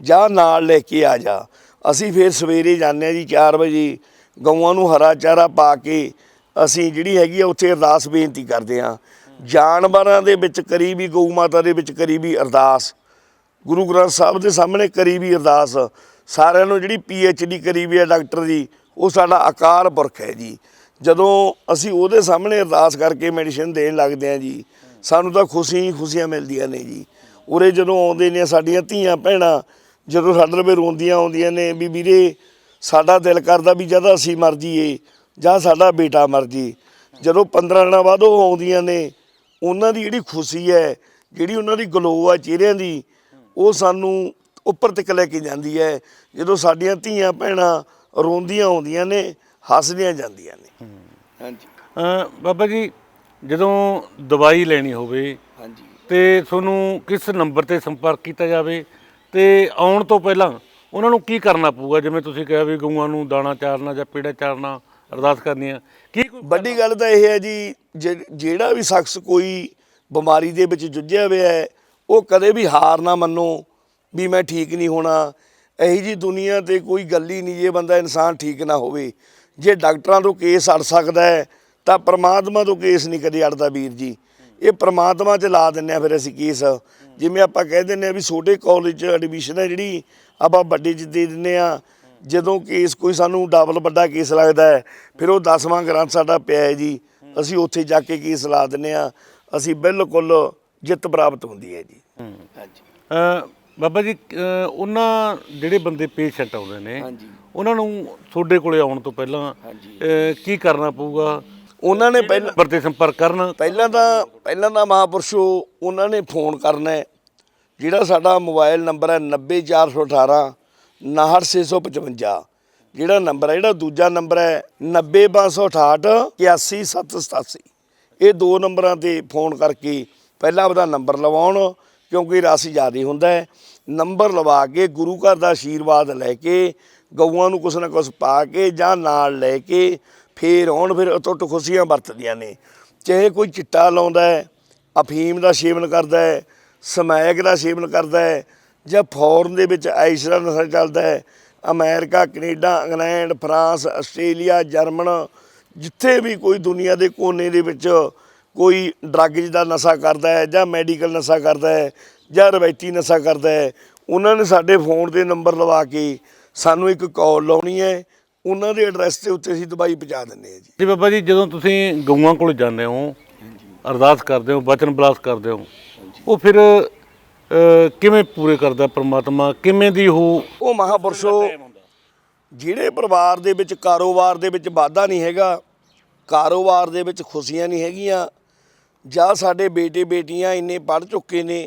ਜਾਂ ਨਾਲ ਲੈ ਕੇ ਆ ਜਾ। ਅਸੀਂ ਫਿਰ ਸਵੇਰੇ ਜਾਂਦੇ ਆ ਜੀ 4 ਵਜੇ, ਗਊਆਂ ਨੂੰ ਹਰਾ ਚਾਰਾ ਪਾ ਕੇ ਅਸੀਂ ਜਿਹੜੀ ਹੈਗੀ ਆ ਉੱਥੇ ਅਰਦਾਸ ਬੇਨਤੀ ਕਰਦੇ ਆ। ਜਾਨਵਰਾਂ ਦੇ ਵਿੱਚ ਕਰੀਬੀ ਗਊ ਮਾਤਾ ਦੇ ਵਿੱਚ ਕਰੀਬੀ ਅਰਦਾਸ। ਗੁਰੂ ਗ੍ਰੰਥ ਸਾਹਿਬ ਦੇ ਸਾਹਮਣੇ ਕਰੀ ਵੀ ਅਰਦਾਸ। ਸਾਰਿਆਂ ਨੂੰ ਜਿਹੜੀ ਪੀ ਐਚ ਡੀ ਕਰੀ ਵੀ ਹੈ ਡਾਕਟਰ ਦੀ ਉਹ ਸਾਡਾ ਆਕਾਰ ਪੁਰਖ ਹੈ ਜੀ। ਜਦੋਂ ਅਸੀਂ ਉਹਦੇ ਸਾਹਮਣੇ ਅਰਦਾਸ ਕਰਕੇ ਮੈਡੀਸਿਨ ਦੇਣ ਲੱਗਦੇ ਹਾਂ ਜੀ, ਸਾਨੂੰ ਤਾਂ ਖੁਸ਼ੀ ਹੀ ਖੁਸ਼ੀਆਂ ਮਿਲਦੀਆਂ ਨੇ ਜੀ। ਉਰੇ ਜਦੋਂ ਆਉਂਦੇ ਨੇ ਸਾਡੀਆਂ ਧੀਆਂ ਭੈਣਾਂ, ਜਦੋਂ ਸਾਡੇ ਲਵੇ ਰੋਂਦੀਆਂ ਆਉਂਦੀਆਂ ਨੇ ਵੀ ਵੀਰੇ ਸਾਡਾ ਦਿਲ ਕਰਦਾ ਵੀ ਜਦ ਅਸੀਂ ਮਰ ਜੀਏ ਜਾਂ ਸਾਡਾ ਬੇਟਾ ਮਰ ਜੀ ਜਦੋਂ 15 ਦਿਨਾਂ ਬਾਅਦ ਉਹ ਆਉਂਦੀਆਂ ਨੇ, ਉਹਨਾਂ ਦੀ ਜਿਹੜੀ ਖੁਸ਼ੀ ਹੈ, ਜਿਹੜੀ ਉਹਨਾਂ ਦੀ ਗਲੋ ਆ ਚਿਹਰਿਆਂ ਦੀ, ਉਹ ਸਾਨੂੰ ਉੱਪਰ ਤੱਕ ਲੈ ਕੇ ਜਾਂਦੀ ਹੈ। ਜਦੋਂ ਸਾਡੀਆਂ ਧੀਆਂ ਭੈਣਾਂ ਰੋਂਦੀਆਂ ਆਉਂਦੀਆਂ ਨੇ, ਹੱਸਦੀਆਂ ਜਾਂਦੀਆਂ ਨੇ। ਹਾਂਜੀ। ਬਾਬਾ ਜੀ ਜਦੋਂ ਦਵਾਈ ਲੈਣੀ ਹੋਵੇ ਹਾਂਜੀ। ਤੇ ਤੁਹਾਨੂੰ ਕਿਸ ਨੰਬਰ ਤੇ ਸੰਪਰਕ ਕੀਤਾ ਜਾਵੇ ਤੇ ਆਉਣ ਤੋਂ ਪਹਿਲਾਂ ਉਹਨਾਂ ਨੂੰ ਕੀ ਕਰਨਾ ਪਊਗਾ? ਜਿਵੇਂ ਤੁਸੀਂ ਕਿਹਾ ਵੀ ਗਊਆਂ ਨੂੰ ਦਾਣਾ ਚਾਰਨਾ ਜਾਂ ਪੀੜਾ ਚਾਰਨਾ ਅਰਦਾਸ ਕਰਨੀ ਆ। ਕੀ ਕੋਈ ਵੱਡੀ ਗੱਲ ਤਾਂ ਇਹ ਹੈ ਜੀ ਜੇ- ਜਿਹੜਾ ਵੀ ਸ਼ਖਸ ਕੋਈ ਬਿਮਾਰੀ ਦੇ ਵਿੱਚ ਜੁਝਿਆ ਹੋਇਆ ਹੈ ਉਹ ਕਦੇ ਵੀ ਹਾਰ ਨਾ ਮੰਨੋ ਵੀ ਮੈਂ ਠੀਕ ਨਹੀਂ ਹੋਣਾ। ਇਹੀ ਜੀ ਦੁਨੀਆ ਤੇ ਕੋਈ ਗੱਲ ਹੀ ਨਹੀਂ ਜੇ ਬੰਦਾ ਇਨਸਾਨ ਠੀਕ ਨਾ ਹੋਵੇ। ਜੇ ਡਾਕਟਰਾਂ ਤੋਂ ਕੇਸ ਅੜ ਸਕਦਾ ਹੈ ਤਾਂ ਪ੍ਰਮਾਤਮਾ ਤੋਂ ਕੇਸ ਨਹੀਂ ਕਦੇ ਅੜਦਾ ਵੀਰ ਜੀ। ਇਹ ਪ੍ਰਮਾਤਮਾ 'ਚ ਲਾ ਦਿੰਨੇ ਆ ਫਿਰ ਅਸੀਂ ਕੇਸ। ਜਿਵੇਂ ਆਪਾਂ ਕਹਿ ਦਿੰਨੇ ਆ ਵੀ ਛੋਟੇ ਕਾਲਜ 'ਚ ਐਡਮਿਸ਼ਨ ਹੈ ਜਿਹੜੀ ਆਪਾਂ ਵੱਡੇ 'ਚ ਦੇ ਦਿੰਨੇ ਆ ਜਦੋਂ ਕੇਸ ਕੋਈ ਸਾਨੂੰ ਡਬਲ ਵੱਡਾ ਕੇਸ ਲੱਗਦਾ ਹੈ ਫਿਰ ਉਹ 10ਵਾਂ ਗ੍ਰੰਥ ਸਾਡਾ ਪਿਆ ਹੈ ਜੀ। ਅਸੀਂ ਉੱਥੇ ਜਾ ਕੇ ਕੇਸ ਲਾ ਦਿੰਨੇ ਆ ਅਸੀਂ ਬਿਲਕੁਲ ਜਿੱਤ ਪ੍ਰਾਪਤ ਹੁੰਦੀ ਹੈ ਜੀ। ਹਾਂਜੀ। ਅ, ਬਾਬਾ ਜੀ ਅ, ਉਹਨਾਂ ਜਿਹੜੇ ਬੰਦੇ ਪੇਸ਼ੈਂਟ ਆਉਂਦੇ ਨੇ ਹਾਂਜੀ। ਉਹਨਾਂ ਨੂੰ ਤੁਹਾਡੇ ਕੋਲੇ ਆਉਣ ਤੋਂ ਪਹਿਲਾਂ ਹਾਂਜੀ। ਅ, ਕੀ ਕਰਨਾ ਪਊਗਾ? ਉਹਨਾਂ ਨੇ ਪਹਿਲਾਂ ਨੰਬਰ ਤੇ ਸੰਪਰਕ ਕਰਨ। ਪਹਿਲਾਂ ਤਾਂ ਪਹਿਲਾਂ ਤਾਂ ਮਹਾਪੁਰਸ਼ੋ ਉਹਨਾਂ ਨੇ ਫੋਨ ਕਰਨਾ ਹੈ। ਜਿਹੜਾ ਸਾਡਾ ਮੋਬਾਈਲ ਨੰਬਰ ਹੈ 90418 69655 ਜਿਹੜਾ ਨੰਬਰ ਹੈ ਜਿਹੜਾ ਦੂਜਾ ਨੰਬਰ ਹੈ 90568 81787 ਇਹ ਦੋ ਨੰਬਰਾਂ ਤੇ ਫੋਨ ਕਰਕੇ ਪਹਿਲਾਂ ਆਪਦਾ ਨੰਬਰ ਲਵਾਉਣ ਕਿਉਂਕਿ ਰਸ ਜ਼ਿਆਦਾ ਹੁੰਦਾ ਹੈ। ਨੰਬਰ ਲਵਾ ਕੇ, ਗੁਰੂ ਘਰ ਦਾ ਆਸ਼ੀਰਵਾਦ ਲੈ ਕੇ, ਗਊਆਂ ਨੂੰ ਕੁਛ ਨਾ ਕੁਛ ਪਾ ਕੇ ਜਾਂ ਨਾਲ ਲੈ ਕੇ ਫੇਰ ਆਉਣ, ਫਿਰ ਅਟੁੱਟ ਖੁਸ਼ੀਆਂ ਵਰਤਦੀਆਂ ਨੇ। ਚਾਹੇ ਕੋਈ ਚਿੱਟਾ ਲਾਉਂਦਾ ਹੈ, ਅਫੀਮ ਦਾ ਸੇਵਨ ਕਰਦਾ ਹੈ, ਸਮੈਕ ਦਾ ਸੇਵਨ ਕਰਦਾ ਹੈ, ਜਾਂ ਫੌਰਨ ਦੇ ਵਿੱਚ ਆਈਸ ਦਾ ਨਸ਼ਾ ਚੱਲਦਾ ਹੈ, America, Canada, England, France, Australia, German, ਜਿੱਥੇ ਵੀ ਕੋਈ ਦੁਨੀਆ ਦੇ ਕੋਨੇ ਦੇ ਵਿੱਚ ਕੋਈ ਡਰੱਗਜ਼ ਦਾ ਨਸ਼ਾ ਕਰਦਾ ਹੈ ਜਾਂ ਮੈਡੀਕਲ ਨਸ਼ਾ ਕਰਦਾ ਹੈ ਜਾਂ ਰਵਾਇਤੀ ਨਸ਼ਾ ਕਰਦਾ ਹੈ ਉਹਨਾਂ ਨੇ ਸਾਡੇ ਫੋਨ ਤੇ ਨੰਬਰ ਲਵਾ ਕੇ ਸਾਨੂੰ ਇੱਕ ਕਾਲ ਲਾਉਣੀ ਹੈ ਉਹਨਾਂ ਦੇ ਐਡਰੈਸ ਤੇ ਉੱਤੇ ਅਸੀਂ ਦਵਾਈ ਪਹੁੰਚਾ ਦਿੰਦੇ ਹਾਂ ਜੀ। ਜੀ ਬਾਬਾ ਜੀ ਜਦੋਂ ਤੁਸੀਂ ਗਊਆਂ ਕੋਲ ਜਾਂਦੇ ਹੋ ਅਰਦਾਸ ਕਰਦੇ ਹੋ ਬਚਨ ਬਲਾਸ ਕਰਦੇ ਹੋ ਉਹ ਫਿਰ ਕਿਵੇਂ ਪੂਰੇ ਕਰਦਾ ਪ੍ਰਮਾਤਮਾ? ਕਿਵੇਂ ਦੀ ਉਹ ਉਹ ਮਹਾਪੁਰਸ਼ੋ ਜਿਹੜੇ ਪਰਿਵਾਰ ਦੇ ਵਿੱਚ ਕਾਰੋਬਾਰ ਦੇ ਵਿੱਚ ਵਾਧਾ ਨਹੀਂ ਹੈਗਾ ਕਾਰੋਬਾਰ ਦੇ ਵਿੱਚ ਖੁਸ਼ੀਆਂ ਨਹੀਂ ਹੈਗੀਆਂ ਜਾਂ ਸਾਡੇ ਬੇਟੇ ਬੇਟੀਆਂ ਇੰਨੇ ਪੜ੍ਹ ਚੁੱਕੇ ਨੇ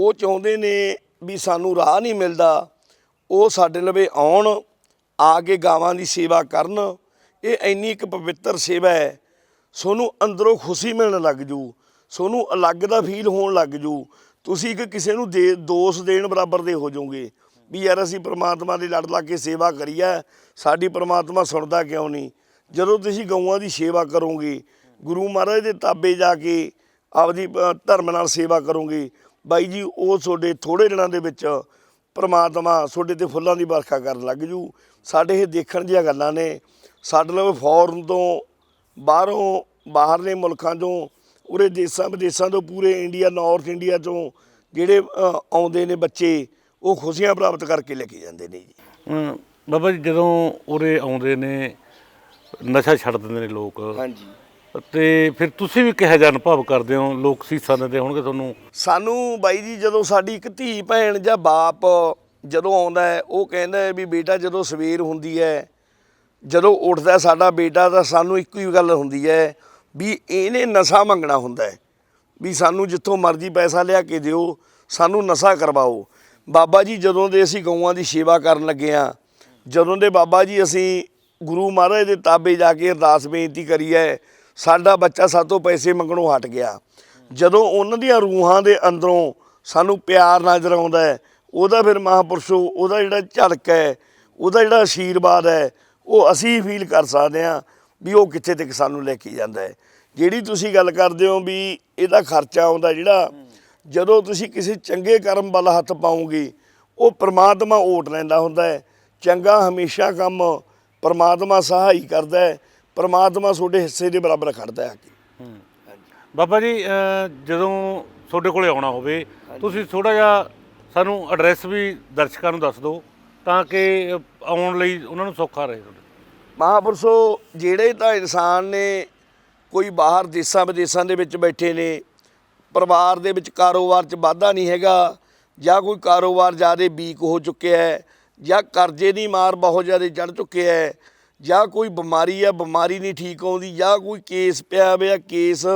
ਉਹ ਚਾਹੁੰਦੇ ਨੇ ਵੀ ਸਾਨੂੰ ਰਾਹ ਨਹੀਂ ਮਿਲਦਾ, ਉਹ ਸਾਡੇ ਲਵੇ ਆਉਣ, ਆ ਕੇ ਗਾਵਾਂ ਦੀ ਸੇਵਾ ਕਰਨ। ਇਹ ਇੰਨੀ ਇੱਕ ਪਵਿੱਤਰ ਸੇਵਾ ਹੈ। ਸੋਨੂੰ ਅੰਦਰੋਂ ਖੁਸ਼ੀ ਮਿਲਣ ਲੱਗ ਜੂ। ਸੋਨੂੰ ਅਲੱਗ ਦਾ ਫੀਲ ਹੋਣ ਲੱਗ ਜੂ। ਤੁਸੀਂ ਇੱਕ ਕਿਸੇ ਨੂੰ ਦੇ, ਦੋਸ਼ ਦੇਣ ਬਰਾਬਰ ਦੇ ਹੋ ਜਾਓਗੇ। ਵੀ ਯਾਰ ਅਸੀਂ ਪ੍ਰਮਾਤਮਾ ਦੇ ਲੜ ਲਾ ਕੇ ਸੇਵਾ ਕਰੀ ਹੈ ਸਾਡੀ ਪ੍ਰਮਾਤਮਾ ਸੁਣਦਾ ਕਿਉਂ ਨਹੀਂ? ਜਦੋਂ ਤੁਸੀਂ ਗਊਆਂ ਦੀ ਸੇਵਾ ਕਰੋਗੇ, ਗੁਰੂ ਮਹਾਰਾਜ ਦੇ ਤਾਬੇ ਜਾ ਕੇ ਆਪਦੀ ਧਰਮ ਨਾਲ ਸੇਵਾ ਕਰੋਗੇ ਬਾਈ ਜੀ ਉਹ ਤੁਹਾਡੇ ਥੋੜੇ ਦਿਨਾਂ ਦੇ ਵਿੱਚ ਪ੍ਰਮਾਤਮਾ ਤੁਹਾਡੇ ਤੇ ਫੁੱਲਾਂ ਦੀ ਵਰਖਾ ਕਰਨ ਲੱਗ ਜੂ। ਸਾਡੇ ਇਹ ਦੇਖਣ ਦੀਆਂ ਗੱਲਾਂ ਨੇ। ਸਾਡੇ ਲਈ ਫੌਰਨ ਤੋਂ ਬਾਹਰੋਂ ਬਾਹਰਲੇ ਮੁਲਕਾਂ ਤੋਂ ਉਰੇ ਦੇਸਾਂ ਵਿਦੇਸਾਂ ਤੋਂ ਪੂਰੇ ਇੰਡੀਆ ਨਾਰਥ ਇੰਡੀਆ ਤੋਂ ਜਿਹੜੇ ਆਉਂਦੇ ਨੇ ਬੱਚੇ ਉਹ ਖੁਸ਼ੀਆਂ ਪ੍ਰਾਪਤ ਕਰਕੇ ਲੈ ਕੇ ਜਾਂਦੇ ਨੇ ਜੀ। ਬਾਬਾ ਜੀ ਜਦੋਂ ਉਰੇ ਆਉਂਦੇ ਨੇ ਨਸ਼ਾ ਛੱਡ ਦਿੰਦੇ ਨੇ ਲੋਕ। ਹਾਂਜੀ। ਤੇ ਫਿਰ ਤੁਸੀਂ ਵੀ ਕਿਹੋ ਜਿਹਾ ਅਨੁਭਵ ਕਰਦੇ ਹੋ ਲੋਕ ਸੀਸਾਂ ਦਿੰਦੇ ਹੋਣਗੇ ਤੁਹਾਨੂੰ? ਸਾਨੂੰ ਬਾਈ ਜੀ, ਜਦੋਂ ਸਾਡੀ ਇੱਕ ਧੀ ਭੈਣ ਜਾਂ ਬਾਪ ਜਦੋਂ ਆਉਂਦਾ ਹੈ, ਉਹ ਕਹਿੰਦਾ ਹੈ ਵੀ ਬੇਟਾ ਜਦੋਂ ਸਵੇਰ ਹੁੰਦੀ ਹੈ, ਜਦੋਂ ਉੱਠਦਾ ਸਾਡਾ ਬੇਟਾ ਤਾਂ ਸਾਨੂੰ ਇੱਕੋ ਹੀ ਗੱਲ ਹੁੰਦੀ ਹੈ ਵੀ ਇਹਨੇ ਨਸ਼ਾ ਮੰਗਣਾ ਹੁੰਦਾ ਹੈ। ਵੀ ਸਾਨੂੰ ਜਿੱਥੋਂ ਮਰਜ਼ੀ ਪੈਸਾ ਲਿਆ ਕੇ ਦਿਓ, ਸਾਨੂੰ ਨਸ਼ਾ ਕਰਵਾਓ। ਬਾਬਾ ਜੀ, ਜਦੋਂ ਦੇ ਅਸੀਂ ਗਊਆਂ ਦੀ ਸੇਵਾ ਕਰਨ ਲੱਗੇ ਆ ਜਦੋਂ ਦੇ ਬਾਬਾ ਜੀ ਅਸੀਂ ਗੁਰੂ ਮਹਾਰਾਜ ਦੇ ਤਾਬੇ ਜਾ ਕੇ ਅਰਦਾਸ ਬੇਨਤੀ ਕਰੀ ਹੈ ਸਾਡਾ ਬੱਚਾ ਸਾਤੋਂ ਪੈਸੇ ਮੰਗਣੋਂ ਹਟ ਗਿਆ। ਜਦੋਂ ਉਹਨਾਂ ਦੀਆਂ ਰੂਹਾਂ ਦੇ ਅੰਦਰੋਂ ਸਾਨੂੰ ਪਿਆਰ ਨਜ਼ਰ ਆਉਂਦਾ ਹੈ, ਉਹਦਾ ਫਿਰ ਮਹਾਂਪੁਰਸ਼ੋ ਉਹਦਾ ਜਿਹੜਾ ਝਲਕ ਹੈ, ਉਹਦਾ ਜਿਹੜਾ ਆਸ਼ੀਰਵਾਦ ਹੈ, ਉਹ ਅਸੀਂ ਫੀਲ ਕਰ ਸਕਦੇ ਹਾਂ ਵੀ ਉਹ ਕਿੱਥੇ ਤੱਕ ਸਾਨੂੰ ਲੈ ਕੇ ਜਾਂਦਾ ਹੈ। ਜਿਹੜੀ ਤੁਸੀਂ ਗੱਲ ਕਰਦੇ ਹੋ ਵੀ ਇਹਦਾ ਖਰਚਾ ਆਉਂਦਾ ਜਿਹੜਾ, ਜਦੋਂ ਤੁਸੀਂ ਕਿਸੇ ਚੰਗੇ ਕਰਮ ਵੱਲ ਹੱਥ ਪਾਓਗੇ ਉਹ ਪ੍ਰਮਾਤਮਾ ਓਟ ਲੈਂਦਾ ਹੁੰਦਾ ਹੈ। ਚੰਗਾ ਹਮੇਸ਼ਾ ਕੰਮ ਪ੍ਰਮਾਤਮਾ ਸਹਾਈ ਕਰਦਾ ਹੈ। ਪ੍ਰਮਾਤਮਾ ਤੁਹਾਡੇ ਹਿੱਸੇ ਦੇ ਬਰਾਬਰ ਖੜਦਾ ਹੈ। ਕੇ ਬਾਬਾ ਜੀ ਅਹ ਜਦੋਂ ਤੁਹਾਡੇ ਕੋਲੇ ਆਉਣਾ ਹੋਵੇ ਤੁਸੀਂ ਥੋੜਾ ਜਿਹਾ ਸਾਨੂੰ ਐਡਰੈਸ ਵੀ ਦਰਸ਼ਕਾਂ ਨੂੰ ਦੱਸ ਦਿਓ ਤਾਂ ਕਿ ਅਹ, ਆਉਣ ਲਈ ਉਹਨਾਂ ਨੂੰ ਸੌਖਾ ਰਹੇ ਤੁਹਾਡੇ। ਮਹਾਂਪੁਰਸ਼ੋ ਜਿਹੜੇ ਤਾਂ ਇਨਸਾਨ ਨੇ ਕੋਈ ਬਾਹਰ ਦੇਸਾਂ ਵਿਦੇਸਾਂ ਦੇ ਵਿੱਚ ਬੈਠੇ ਨੇ ਪਰਿਵਾਰ ਦੇ ਵਿੱਚ ਕਾਰੋਬਾਰ 'ਚ ਵਾਧਾ ਨਹੀਂ ਹੈਗਾ ਜਾਂ ਕੋਈ ਕਾਰੋਬਾਰ ਜ਼ਿਆਦਾ ਵੀਕ ਹੋ ਚੁੱਕਿਆ ਹੈ ਜਾਂ ਕਰਜ਼ੇ ਦੀ ਮਾਰ ਬਹੁਤ ਜ਼ਿਆਦਾ ਚੜ ਚੁੱਕਿਆ ਹੈ ਜਾਂ ਕੋਈ ਬਿਮਾਰੀ ਆ, ਬਿਮਾਰੀ ਨਹੀਂ ਠੀਕ ਆਉਂਦੀ, ਜਾਂ ਕੋਈ ਕੇਸ ਪਿਆ ਹੋਇਆ ਕੇਸ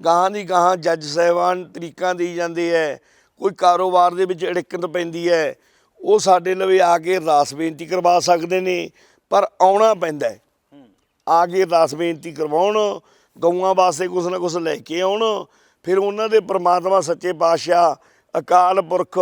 ਗਾਹਾਂ ਦੀ ਗਾਹਾਂ ਜੱਜ ਸਾਹਿਬਾਨ ਤਰੀਕਾਂ ਦੇਈ ਜਾਂਦੇ ਹੈ ਕੋਈ ਕਾਰੋਬਾਰ ਦੇ ਵਿੱਚ ਅੜਿੱਕਤ ਪੈਂਦੀ ਹੈ ਉਹ ਸਾਡੇ ਲਵੇ ਆ ਕੇ ਰਾਸ ਬੇਨਤੀ ਕਰਵਾ ਸਕਦੇ ਨੇ, ਪਰ ਆਉਣਾ ਪੈਂਦਾ ਆ ਕੇ ਰਾਸ ਬੇਨਤੀ ਕਰਵਾਉਣ, ਗਊਆਂ ਵਾਸਤੇ ਕੁਛ ਨਾ ਕੁਛ ਲੈ ਕੇ ਆਉਣ, ਫਿਰ ਉਹਨਾਂ ਦੇ ਪ੍ਰਮਾਤਮਾ ਸੱਚੇ ਪਾਤਸ਼ਾਹ, ਅਕਾਲ ਪੁਰਖ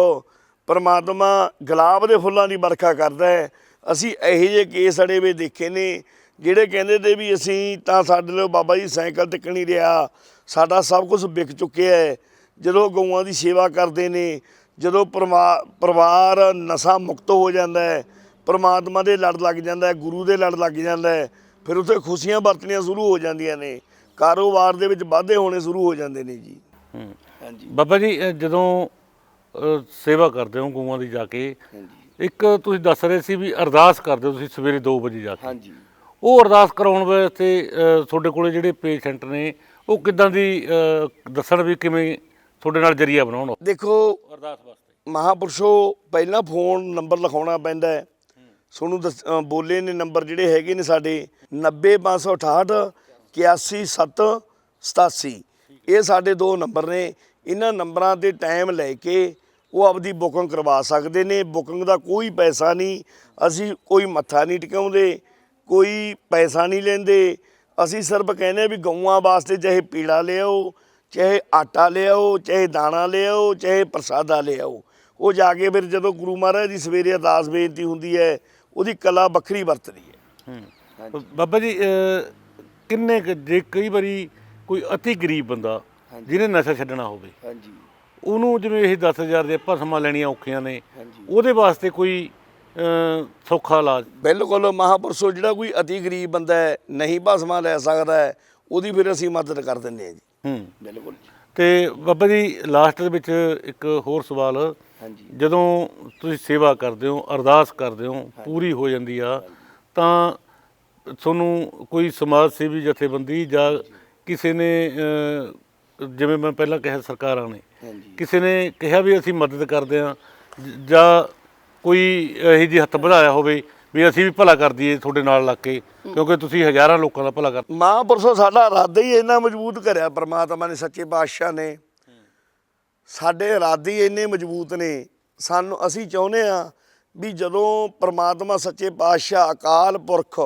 ਪਰਮਾਤਮਾ ਗੁਲਾਬ ਦੇ ਫੁੱਲਾਂ ਦੀ ਵਰਖਾ ਕਰਦਾ ਹੈ ਅਸੀਂ ਇਹੋ ਜਿਹੇ ਕੇਸ ਅੜੇ ਵੇ ਦੇਖੇ ਨੇ ਜਿਹੜੇ ਕਹਿੰਦੇ ਤੇ ਵੀ ਅਸੀਂ ਤਾਂ ਸਾਡੇ ਲਈ ਬਾਬਾ ਜੀ ਸਾਈਕਲ ਤੱਕ ਨਹੀਂ ਰਿਹਾ ਸਾਡਾ ਸਭ ਕੁਝ ਵਿਕ ਚੁੱਕਿਆ ਹੈ। ਜਦੋਂ ਗਊਆਂ ਦੀ ਸੇਵਾ ਕਰਦੇ ਨੇ ਜਦੋਂ ਪਰਮਾ- ਪਰਿਵਾਰ ਨਸ਼ਾ ਮੁਕਤ ਹੋ ਜਾਂਦਾ ਹੈ ਪਰਮਾਤਮਾ ਦੇ ਲੜ ਲੱਗ ਜਾਂਦਾ ਹੈ ਗੁਰੂ ਦੇ ਲੜ ਲੱਗ ਜਾਂਦਾ ਹੈ ਫਿਰ ਉੱਥੇ ਖੁਸ਼ੀਆਂ ਵਰਤਣੀਆਂ ਸ਼ੁਰੂ ਹੋ ਜਾਂਦੀਆਂ ਨੇ ਕਾਰੋਬਾਰ ਦੇ ਵਿੱਚ ਵਾਧੇ ਹੋਣੇ ਸ਼ੁਰੂ ਹੋ ਜਾਂਦੇ ਨੇ ਜੀ। ਹਾਂਜੀ ਬਾਬਾ ਜੀ ਜਦੋਂ ਸੇਵਾ ਕਰਦੇ ਹੋ ਗਊਆਂ ਦੀ ਜਾ ਕੇ ਹਾਂਜੀ। ਇੱਕ ਤੁਸੀਂ ਦੱਸ ਰਹੇ ਸੀ ਵੀ ਅਰਦਾਸ ਕਰਦੇ ਹੋ ਤੁਸੀਂ ਸਵੇਰੇ 2 ਵਜੇ ਜਾ ਕੇ। ਹਾਂਜੀ। ਉਹ ਅਰਦਾਸ ਕਰਾਉਣ ਵਾਸਤੇ ਅਹ, ਤੁਹਾਡੇ ਕੋਲੇ ਜਿਹੜੇ ਪੇਸ਼ੈਂਟ ਨੇ ਉਹ ਕਿੱਦਾਂ ਦੀ ਦੱਸਣ ਵੀ ਕਿਵੇਂ ਤੁਹਾਡੇ ਨਾਲ ਜਰੀਆ ਬਣਾਉਣ? ਦੇਖੋ ਅਰਦਾਸ ਵਾਸਤੇ। ਮਹਾਪੁਰਸ਼ੋ ਪਹਿਲਾਂ ਫੋਨ ਨੰਬਰ ਲਿਖਾਉਣਾ ਪੈਂਦਾ ਹੈ। ਤੁਹਾਨੂੰ ਦੱਸ- ਅ, ਬੋਲੇ ਨੇ ਨੰਬਰ ਜਿਹੜੇ ਹੈਗੇ ਨੇ ਸਾਡੇ 90568 81787 ਇਹ ਸਾਡੇ ਦੋ ਨੰਬਰ ਨੇ। ਇਹਨਾਂ ਨੰਬਰਾਂ ਤੇ ਟਾਈਮ ਲੈ ਕੇ ਉਹ ਆਪਦੀ ਬੁਕਿੰਗ ਕਰਵਾ ਸਕਦੇ ਨੇ ਬੁਕਿੰਗ ਦਾ ਕੋਈ ਪੈਸਾ ਨਹੀਂ ਅਸੀਂ ਕੋਈ ਮੱਥਾ ਨਹੀਂ ਟਿਕਾਉਂਦੇ ਕੋਈ ਪੈਸਾ ਨਹੀਂ ਲੈਂਦੇ। ਅਸੀਂ ਸਿਰਫ ਕਹਿੰਦੇ ਆ ਵੀ ਗਊਆਂ ਵਾਸਤੇ ਚਾਹੇ ਪੀੜਾ ਲਿਆਓ ਚਾਹੇ ਆਟਾ ਲਿਆਓ ਚਾਹੇ ਦਾਣਾ ਲਿਆਓ ਚਾਹੇ ਪ੍ਰਸਾਦਾ ਲਿਆਓ। ਉਹ ਜਾ ਕੇ ਫਿਰ ਜਦੋਂ ਗੁਰੂ ਮਹਾਰਾਜ ਦੀ ਸਵੇਰੇ ਅਰਦਾਸ ਬੇਨਤੀ ਹੁੰਦੀ ਹੈ ਉਹਦੀ ਕਲਾ ਵੱਖਰੀ ਵਰਤਦੀ ਹੈ। ਹੂੰ ਬਾਬਾ ਜੀ ਕਿੰਨੇ ਜੇ ਕਈ ਵਾਰੀ ਕੋਈ ਅਤੀ ਗਰੀਬ ਬੰਦਾ ਜਿਹਨੇ ਨਸ਼ਾ ਛੱਡਣਾ ਹੋਵੇ ਹਾਂਜੀ। ਉਹਨੂੰ ਜਿਵੇਂ ਇਹ 10000 ਦੇ ਭਸਮਾਂ ਲੈਣੀਆਂ ਔਖੀਆਂ ਨੇ ਉਹਦੇ ਵਾਸਤੇ ਕੋਈ ਸੌਖਾ ਇਲਾਜ ਬਿਲਕੁਲ ਮਹਾਪੁਰਸ਼ੋ ਜਿਹੜਾ ਕੋਈ ਅਤੀ ਗਰੀਬ ਬੰਦਾ ਹੈ ਨਹੀਂ ਭਸਮਾ ਲੈ ਸਕਦਾ ਹੈ ਉਹਦੀ ਫਿਰ ਅਸੀਂ ਮਦਦ ਕਰ ਦਿੰਦੇ ਹਾਂ ਜੀ। ਹੂੰ। ਬਿਲਕੁਲ ਤੇ ਬਾਬਾ ਜੀ ਲਾਸਟ ਦੇ ਵਿੱਚ ਇੱਕ ਹੋਰ ਸਵਾਲ ਹਾਂਜੀ। ਜਦੋਂ ਤੁਸੀਂ ਸੇਵਾ ਕਰਦੇ ਹੋ ਅਰਦਾਸ ਕਰਦੇ ਹੋ ਪੂਰੀ ਹੋ ਜਾਂਦੀ ਆ ਤਾਂ ਤੁਹਾਨੂੰ ਕੋਈ ਸਮਾਜ ਸੇਵੀ ਜਥੇਬੰਦੀ ਜਾਂ ਕਿਸੇ ਨੇ ਜਿਵੇਂ ਮੈਂ ਪਹਿਲਾਂ ਕਿਹਾ ਸਰਕਾਰਾਂ ਨੇ ਕਿਸੇ ਨੇ ਕਿਹਾ ਵੀ ਅਸੀਂ ਮਦਦ ਕਰਦੇ ਹਾਂ ਜਾਂ ਕੋਈ ਇਹੋ ਜਿਹੀ ਹੱਥ ਵਧਾਇਆ ਹੋਵੇ ਵੀ ਅਸੀਂ ਵੀ ਭਲਾ ਕਰ ਦਈਏ ਤੁਹਾਡੇ ਨਾਲ ਲੱਗ ਕੇ ਕਿਉਂਕਿ ਤੁਸੀਂ ਹਜ਼ਾਰਾਂ ਲੋਕਾਂ ਦਾ ਭਲਾ ਕਰ ਮਹਾਂਪੁਰਸ਼ੋ ਸਾਡਾ ਇਰਾਦਾ ਹੀ ਇੰਨਾ ਮਜ਼ਬੂਤ ਕਰਿਆ ਪ੍ਰਮਾਤਮਾ ਨੇ ਸੱਚੇ ਪਾਤਸ਼ਾਹ ਨੇ। ਸਾਡੇ ਇਰਾਦੇ ਹੀ ਇੰਨੇ ਮਜ਼ਬੂਤ ਨੇ। ਸਾਨੂੰ ਅਸੀਂ ਚਾਹੁੰਦੇ ਆ ਵੀ ਜਦੋਂ ਪ੍ਰਮਾਤਮਾ ਸੱਚੇ ਪਾਤਸ਼ਾਹ ਅਕਾਲ ਪੁਰਖ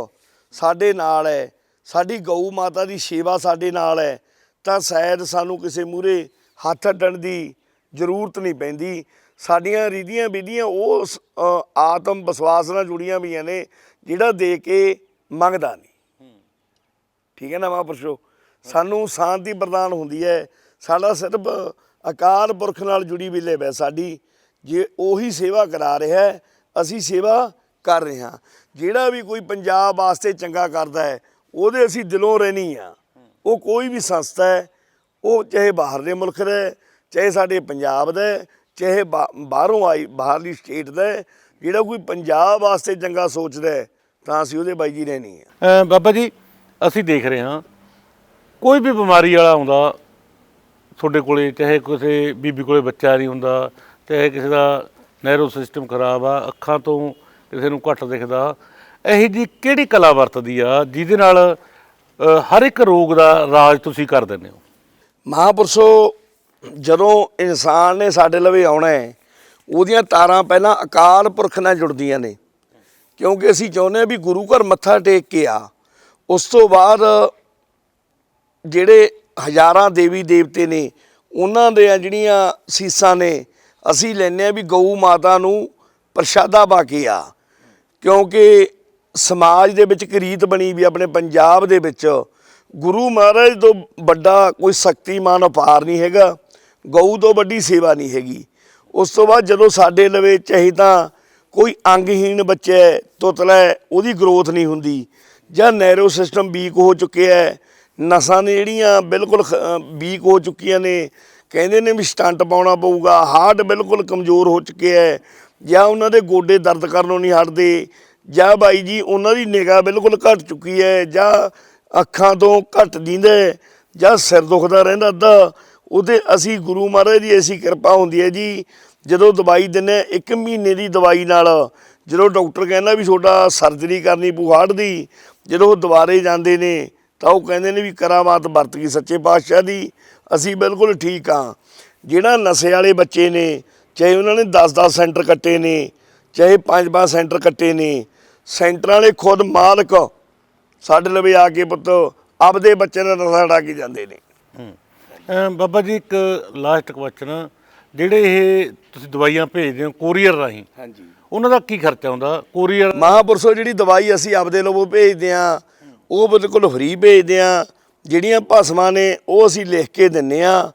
ਸਾਡੇ ਨਾਲ ਹੈ ਸਾਡੀ ਗਊ ਮਾਤਾ ਦੀ ਸੇਵਾ ਸਾਡੇ ਨਾਲ ਹੈ ਤਾਂ ਸ਼ਾਇਦ ਸਾਨੂੰ ਕਿਸੇ ਮੂਰੇ ਹੱਥ ਅੱਡਣ ਦੀ ਜ਼ਰੂਰਤ ਨਹੀਂ ਪੈਂਦੀ। ਸਾਡੀਆਂ ਰੀਧੀਆਂ ਵਿਧੀਆਂ ਉਹ ਆਤਮ ਵਿਸ਼ਵਾਸ ਨਾਲ ਜੁੜੀਆਂ ਹੋਈਆਂ ਨੇ, ਜਿਹੜਾ ਦੇ ਕੇ ਮੰਗਦਾ ਨਹੀਂ। ਠੀਕ ਹੈ ਨਾ ਮਹਾਂਪੁਰਸ਼ੋ? ਸਾਨੂੰ ਸ਼ਾਂਤੀ ਪ੍ਰਦਾਨ ਹੁੰਦੀ ਹੈ। ਸਾਡਾ ਸਿਰਫ ਅਕਾਲ ਪੁਰਖ ਨਾਲ ਜੁੜੀ ਵੀ ਲਿਵ ਹੈ ਸਾਡੀ। ਜੇ ਉਹੀ ਸੇਵਾ ਕਰਾ ਰਿਹਾ ਅਸੀਂ ਸੇਵਾ ਕਰ ਰਹੇ ਹਾਂ। ਜਿਹੜਾ ਵੀ ਕੋਈ ਪੰਜਾਬ ਵਾਸਤੇ ਚੰਗਾ ਕਰਦਾ ਹੈ, ਉਹਦੇ ਅਸੀਂ ਦਿਲੋਂ ਰਹਿਣੀ ਆ। ਉਹ ਕੋਈ ਵੀ ਸੰਸਥਾ ਹੈ ਉਹ ਚਾਹੇ ਬਾਹਰ ਦੇ ਮੁਲਕ ਦਾ, ਚਾਹੇ ਸਾਡੇ ਪੰਜਾਬ ਦਾ, ਚਾਹੇ ਬਾ- ਬਾਹਰੋਂ ਆਈ ਬਾਹਰਲੀ ਸਟੇਟ ਦਾ, ਜਿਹੜਾ ਕੋਈ ਪੰਜਾਬ ਵਾਸਤੇ ਚੰਗਾ ਸੋਚਦਾ ਤਾਂ ਅਸੀਂ ਉਹਦੇ ਬਾਈ ਜੀ ਰਹਿਣੀ ਆ ਬਾਬਾ ਜੀ, ਅਸੀਂ ਦੇਖ ਰਹੇ ਹਾਂ, ਕੋਈ ਵੀ ਬਿਮਾਰੀ ਵਾਲਾ ਆਉਂਦਾ, ਤੁਹਾਡੇ ਕੋਲੇ, ਚਾਹੇ ਕਿਸੇ ਬੀਬੀ ਕੋਲੇ ਬੱਚਾ ਨਹੀਂ ਹੁੰਦਾ, ਚਾਹੇ ਕਿਸੇ ਦਾ ਨੈਰੋ ਸਿਸਟਮ ਖਰਾਬ ਆ, ਅੱਖਾਂ ਤੋਂ ਕਿਸੇ ਨੂੰ ਘੱਟ ਦਿਖਦਾ, ਇਹੀ ਜੀ ਕਿਹੜੀ ਕਲਾ ਵਰਤਦੀ ਆ, ਜਿਹਦੇ ਨਾਲ ਹਰ ਇੱਕ ਰੋਗ ਦਾ ਇਲਾਜ ਤੁਸੀਂ ਕਰ ਦਿੰਦੇ ਹੋ? ਮਹਾਂਪੁਰਸ਼ੋ, ਜਦੋਂ ਇਨਸਾਨ ਨੇ ਸਾਡੇ ਲਵੇ ਆਉਣਾ ਹੈ, ਉਹਦੀਆਂ ਤਾਰਾਂ ਪਹਿਲਾਂ ਅਕਾਲ ਪੁਰਖ ਨਾਲ ਜੁੜਦੀਆਂ ਨੇ। ਕਿਉਂਕਿ ਅਸੀਂ ਚਾਹੁੰਦੇ ਹਾਂ ਵੀ ਗੁਰੂ ਘਰ ਮੱਥਾ ਟੇਕ ਕੇ ਆ। ਉਸ ਤੋਂ ਬਾਅਦ ਜਿਹੜੇ ਹਜ਼ਾਰਾਂ ਦੇਵੀ ਦੇਵਤੇ ਨੇ, ਉਹਨਾਂ ਦੇ ਜਿਹੜੀਆਂ ਸੀਸਾਂ ਨੇ, ਅਸੀਂ ਲੈਂਦੇ ਆ ਵੀ ਗਊ ਮਾਤਾ ਨੂੰ ਪ੍ਰਸ਼ਾਦਾ ਪਾ ਕੇ ਆ। ਕਿਉਂਕਿ ਸਮਾਜ ਦੇ ਵਿੱਚ ਇੱਕ ਰੀਤ ਬਣੀ ਵੀ ਆਪਣੇ ਪੰਜਾਬ ਦੇ ਵਿੱਚ ਗੁਰੂ ਮਹਾਰਾਜ ਤੋਂ ਵੱਡਾ ਕੋਈ ਸ਼ਕਤੀਮਾਨ ਅਪਾਰ ਨਹੀਂ ਹੈਗਾ ਗਊ ਤੋਂ ਵੱਡੀ ਸੇਵਾ ਨਹੀਂ ਹੈਗੀ। ਉਸ ਤੋਂ ਬਾਅਦ ਜਦੋਂ ਸਾਡੇ ਲਵੇ ਚਾਹੀ ਤਾਂ ਕੋਈ ਅੰਗਹੀਣ ਬੱਚਾ ਹੈ, ਤੁਤਲਾ ਉਹਦੀ ਗਰੋਥ ਨਹੀਂ ਹੁੰਦੀ। ਜਾਂ ਨੈਰੋ ਸਿਸਟਮ ਵੀਕ ਹੋ ਚੁੱਕਿਆ ਹੈ ਨਸਾਂ ਨੇ ਜਿਹੜੀਆਂ ਬਿਲਕੁਲ ਵੀਕ ਹੋ ਚੁੱਕੀਆਂ ਨੇ ਕਹਿੰਦੇ ਨੇ ਵੀ ਸਟੰਟ ਪਾਉਣਾ ਪਊਗਾ ਹਾਰਟ ਬਿਲਕੁਲ ਕਮਜ਼ੋਰ ਹੋ ਚੁੱਕਿਆ ਹੈ ਜਾਂ ਉਹਨਾਂ ਦੇ ਗੋਡੇ ਦਰਦ ਕਰਨੋਂ ਨਹੀਂ ਹਟਦੇ ਜਾਂ ਬਾਈ ਜੀ ਉਹਨਾਂ ਦੀ ਨਿਗਾਹ ਬਿਲਕੁਲ ਘਟ ਚੁੱਕੀ ਹੈ ਜਾਂ ਅੱਖਾਂ ਤੋਂ ਘਟ ਦਿੰਦਾ ਜਾਂ ਸਿਰ ਦੁਖਦਾ ਰਹਿੰਦਾ ਅੱਧਾ ਉਹਦੇ ਅਸੀਂ ਗੁਰੂ ਮਹਾਰਾਜ ਦੀ ਐਸੀ ਕਿਰਪਾ ਹੁੰਦੀ ਹੈ ਜੀ ਜਦੋਂ ਦਵਾਈ ਦਿੰਨੇ ਆ, ਇੱਕ ਮਹੀਨੇ ਦੀ ਦਵਾਈ ਨਾਲ ਜਦੋਂ ਡਾਕਟਰ ਕਹਿੰਦਾ ਵੀ ਤੁਹਾਡਾ ਸਰਜਰੀ ਕਰਨੀ ਬੁਹਾੜ ਦੀ ਜਦੋਂ ਉਹ ਦੁਬਾਰੇ ਜਾਂਦੇ ਨੇ ਤਾਂ ਉਹ ਕਹਿੰਦੇ ਨੇ ਵੀ ਕਰਾਮਾਤ ਵਰਤ ਗਈ ਸੱਚੇ ਪਾਤਸ਼ਾਹ ਦੀ ਅਸੀਂ ਬਿਲਕੁਲ ਠੀਕ ਹਾਂ। ਜਿਹੜਾ ਨਸ਼ੇ ਵਾਲੇ ਬੱਚੇ ਨੇ ਚਾਹੇ ਉਹਨਾਂ ਨੇ 10-10 ਸੈਂਟਰ ਕੱਟੇ ਨੇ ਚਾਹੇ 5-5 ਸੈਂਟਰ ਕੱਟੇ ਨੇ ਸੈਂਟਰਾਂ ਵਾਲੇ ਖੁਦ ਮਾਲਕ ਸਾਡੇ ਲਵੇ ਆ ਕੇ ਪੁੱਤ ਆਪਦੇ ਬੱਚੇ ਦਾ ਨਸ਼ਾ ਛਡਾ ਕੇ ਜਾਂਦੇ ਨੇ। ਅ, ਬਾਬਾ ਜੀ ਇੱਕ ਲਾਸਟ ਕੁਐਸਚਨ ਜਿਹੜੇ ਇਹ ਤੁਸੀਂ ਦਵਾਈਆਂ ਭੇਜਦੇ ਹੋ ਕੋਰੀਅਰ ਰਾਹੀਂ ਹਾਂਜੀ। ਉਹਨਾਂ ਦਾ ਕੀ ਖਰਚਾ ਹੁੰਦਾ ਕੋਰੀਅਰ ਮਹਾਂਪੁਰਸ਼ੋ ਜਿਹੜੀ ਦਵਾਈ ਅਸੀਂ ਆਪਦੇ ਲੋਵੋਂ ਭੇਜਦੇ ਆ ਉਹ ਬਿਲਕੁਲ ਫ੍ਰੀ ਭੇਜਦੇ ਆ ਜਿਹੜੀਆਂ ਭਸਮਾਂ ਨੇ ਉਹ ਅਸੀਂ ਲਿਖ ਕੇ ਦਿੰਨੇ ਆ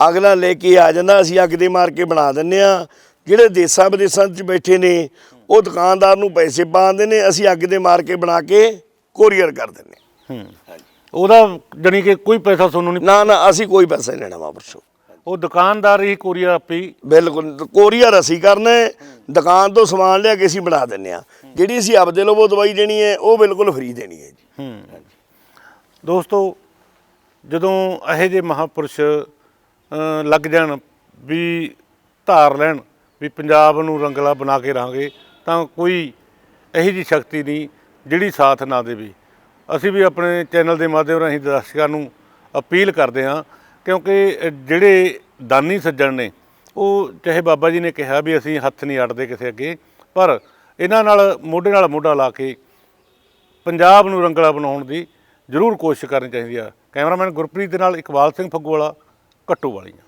ਅਗਲਾ ਲੈ ਕੇ ਆ ਜਾਂਦਾ ਅਸੀਂ ਅੱਗ ਦੇ ਮਾਰ ਕੇ ਬਣਾ ਦਿੰਨੇ ਆ ਜਿਹੜੇ ਦੇਸਾਂ ਵਿਦੇਸਾਂ 'ਚ ਬੈਠੇ ਨੇ ਉਹ ਦੁਕਾਨਦਾਰ ਨੂੰ ਪੈਸੇ ਪਾਉਂਦੇ ਨੇ ਅਸੀਂ ਅੱਗ ਦੇ ਮਾਰ ਕੇ ਬਣਾ ਕੇ ਕੋਰੀਅਰ ਕਰ ਦਿੰਨੇ ਹੂੰ। ਉਹਦਾ ਜਾਣੀ ਕਿ ਕੋਈ ਪੈਸਾ ਤੁਹਾਨੂੰ ਨਹੀਂ ਨਾ ਨਾ ਅਸੀਂ ਕੋਈ ਪੈਸਾ ਨਹੀਂ ਲੈਣਾ ਮਹਾਂਪੁਰਸ਼ੋ ਉਹ ਦੁਕਾਨਦਾਰ ਹੀ ਕੋਰੀਅਰ ਆਪੇ ਬਿਲਕੁਲ ਕੋਰੀਅਰ ਅਸੀਂ ਕਰਨਾ ਦੁਕਾਨ ਤੋਂ ਸਮਾਨ ਲਿਆ ਕੇ ਅਸੀਂ ਬਣਾ ਦਿੰਨੇ ਆ ਜਿਹੜੀ ਅਸੀਂ ਆਪਦੇ ਲੋਵੋਂ ਦਵਾਈ ਦੇਣੀ ਹੈ ਉਹ ਬਿਲਕੁਲ ਫ੍ਰੀ ਦੇਣੀ ਹੈ ਜੀ। ਹੂੰ। ਦੋਸਤੋ ਜਦੋਂ ਇਹੋ ਜਿਹੇ ਮਹਾਪੁਰਸ਼ ਲੱਗ ਜਾਣ ਵੀ ਧਾਰ ਲੈਣ ਵੀ ਪੰਜਾਬ ਨੂੰ ਰੰਗਲਾ ਬਣਾ ਕੇ ਰਹਾਂਗੇ ਤਾਂ ਕੋਈ ਇਹੋ ਜਿਹੀ ਸ਼ਕਤੀ ਨਹੀਂ। ਜਿਹੜੀ ਸਾਥ ਨਾ ਦੇਵੇ। ਅਸੀਂ ਵੀ ਆਪਣੇ ਚੈਨਲ ਦੇ ਮਾਧਿਅਮ ਰਾਹੀਂ ਦਰਸ਼ਕਾਂ ਨੂੰ ਅਪੀਲ ਕਰਦੇ ਹਾਂ, ਕਿਉਂਕਿ ਜਿਹੜੇ ਦਾਨੀ ਸੱਜਣ ਨੇ, ਉਹ ਚਾਹੇ ਬਾਬਾ ਜੀ ਨੇ ਕਿਹਾ ਵੀ ਅਸੀਂ ਹੱਥ ਨਹੀਂ ਅੜਦੇ ਕਿਸੇ ਅੱਗੇ, ਪਰ ਇਹਨਾਂ ਨਾਲ ਮੋਢੇ ਨਾਲ ਮੋਢਾ ਲਾ ਕੇ ਪੰਜਾਬ ਨੂੰ ਰੰਗਲਾ ਬਣਾਉਣ ਦੀ ਜ਼ਰੂਰ ਕੋਸ਼ਿਸ਼ ਕਰਨੀ ਚਾਹੀਦੀ ਆ। ਕੈਮਰਾਮੈਨ ਗੁਰਪ੍ਰੀਤ ਦੇ ਨਾਲ ਇਕਬਾਲ ਸਿੰਘ ਫੱਗੂ ਵਾਲਾ ਘੱਟੋ ਵਾਲੀਆਂ।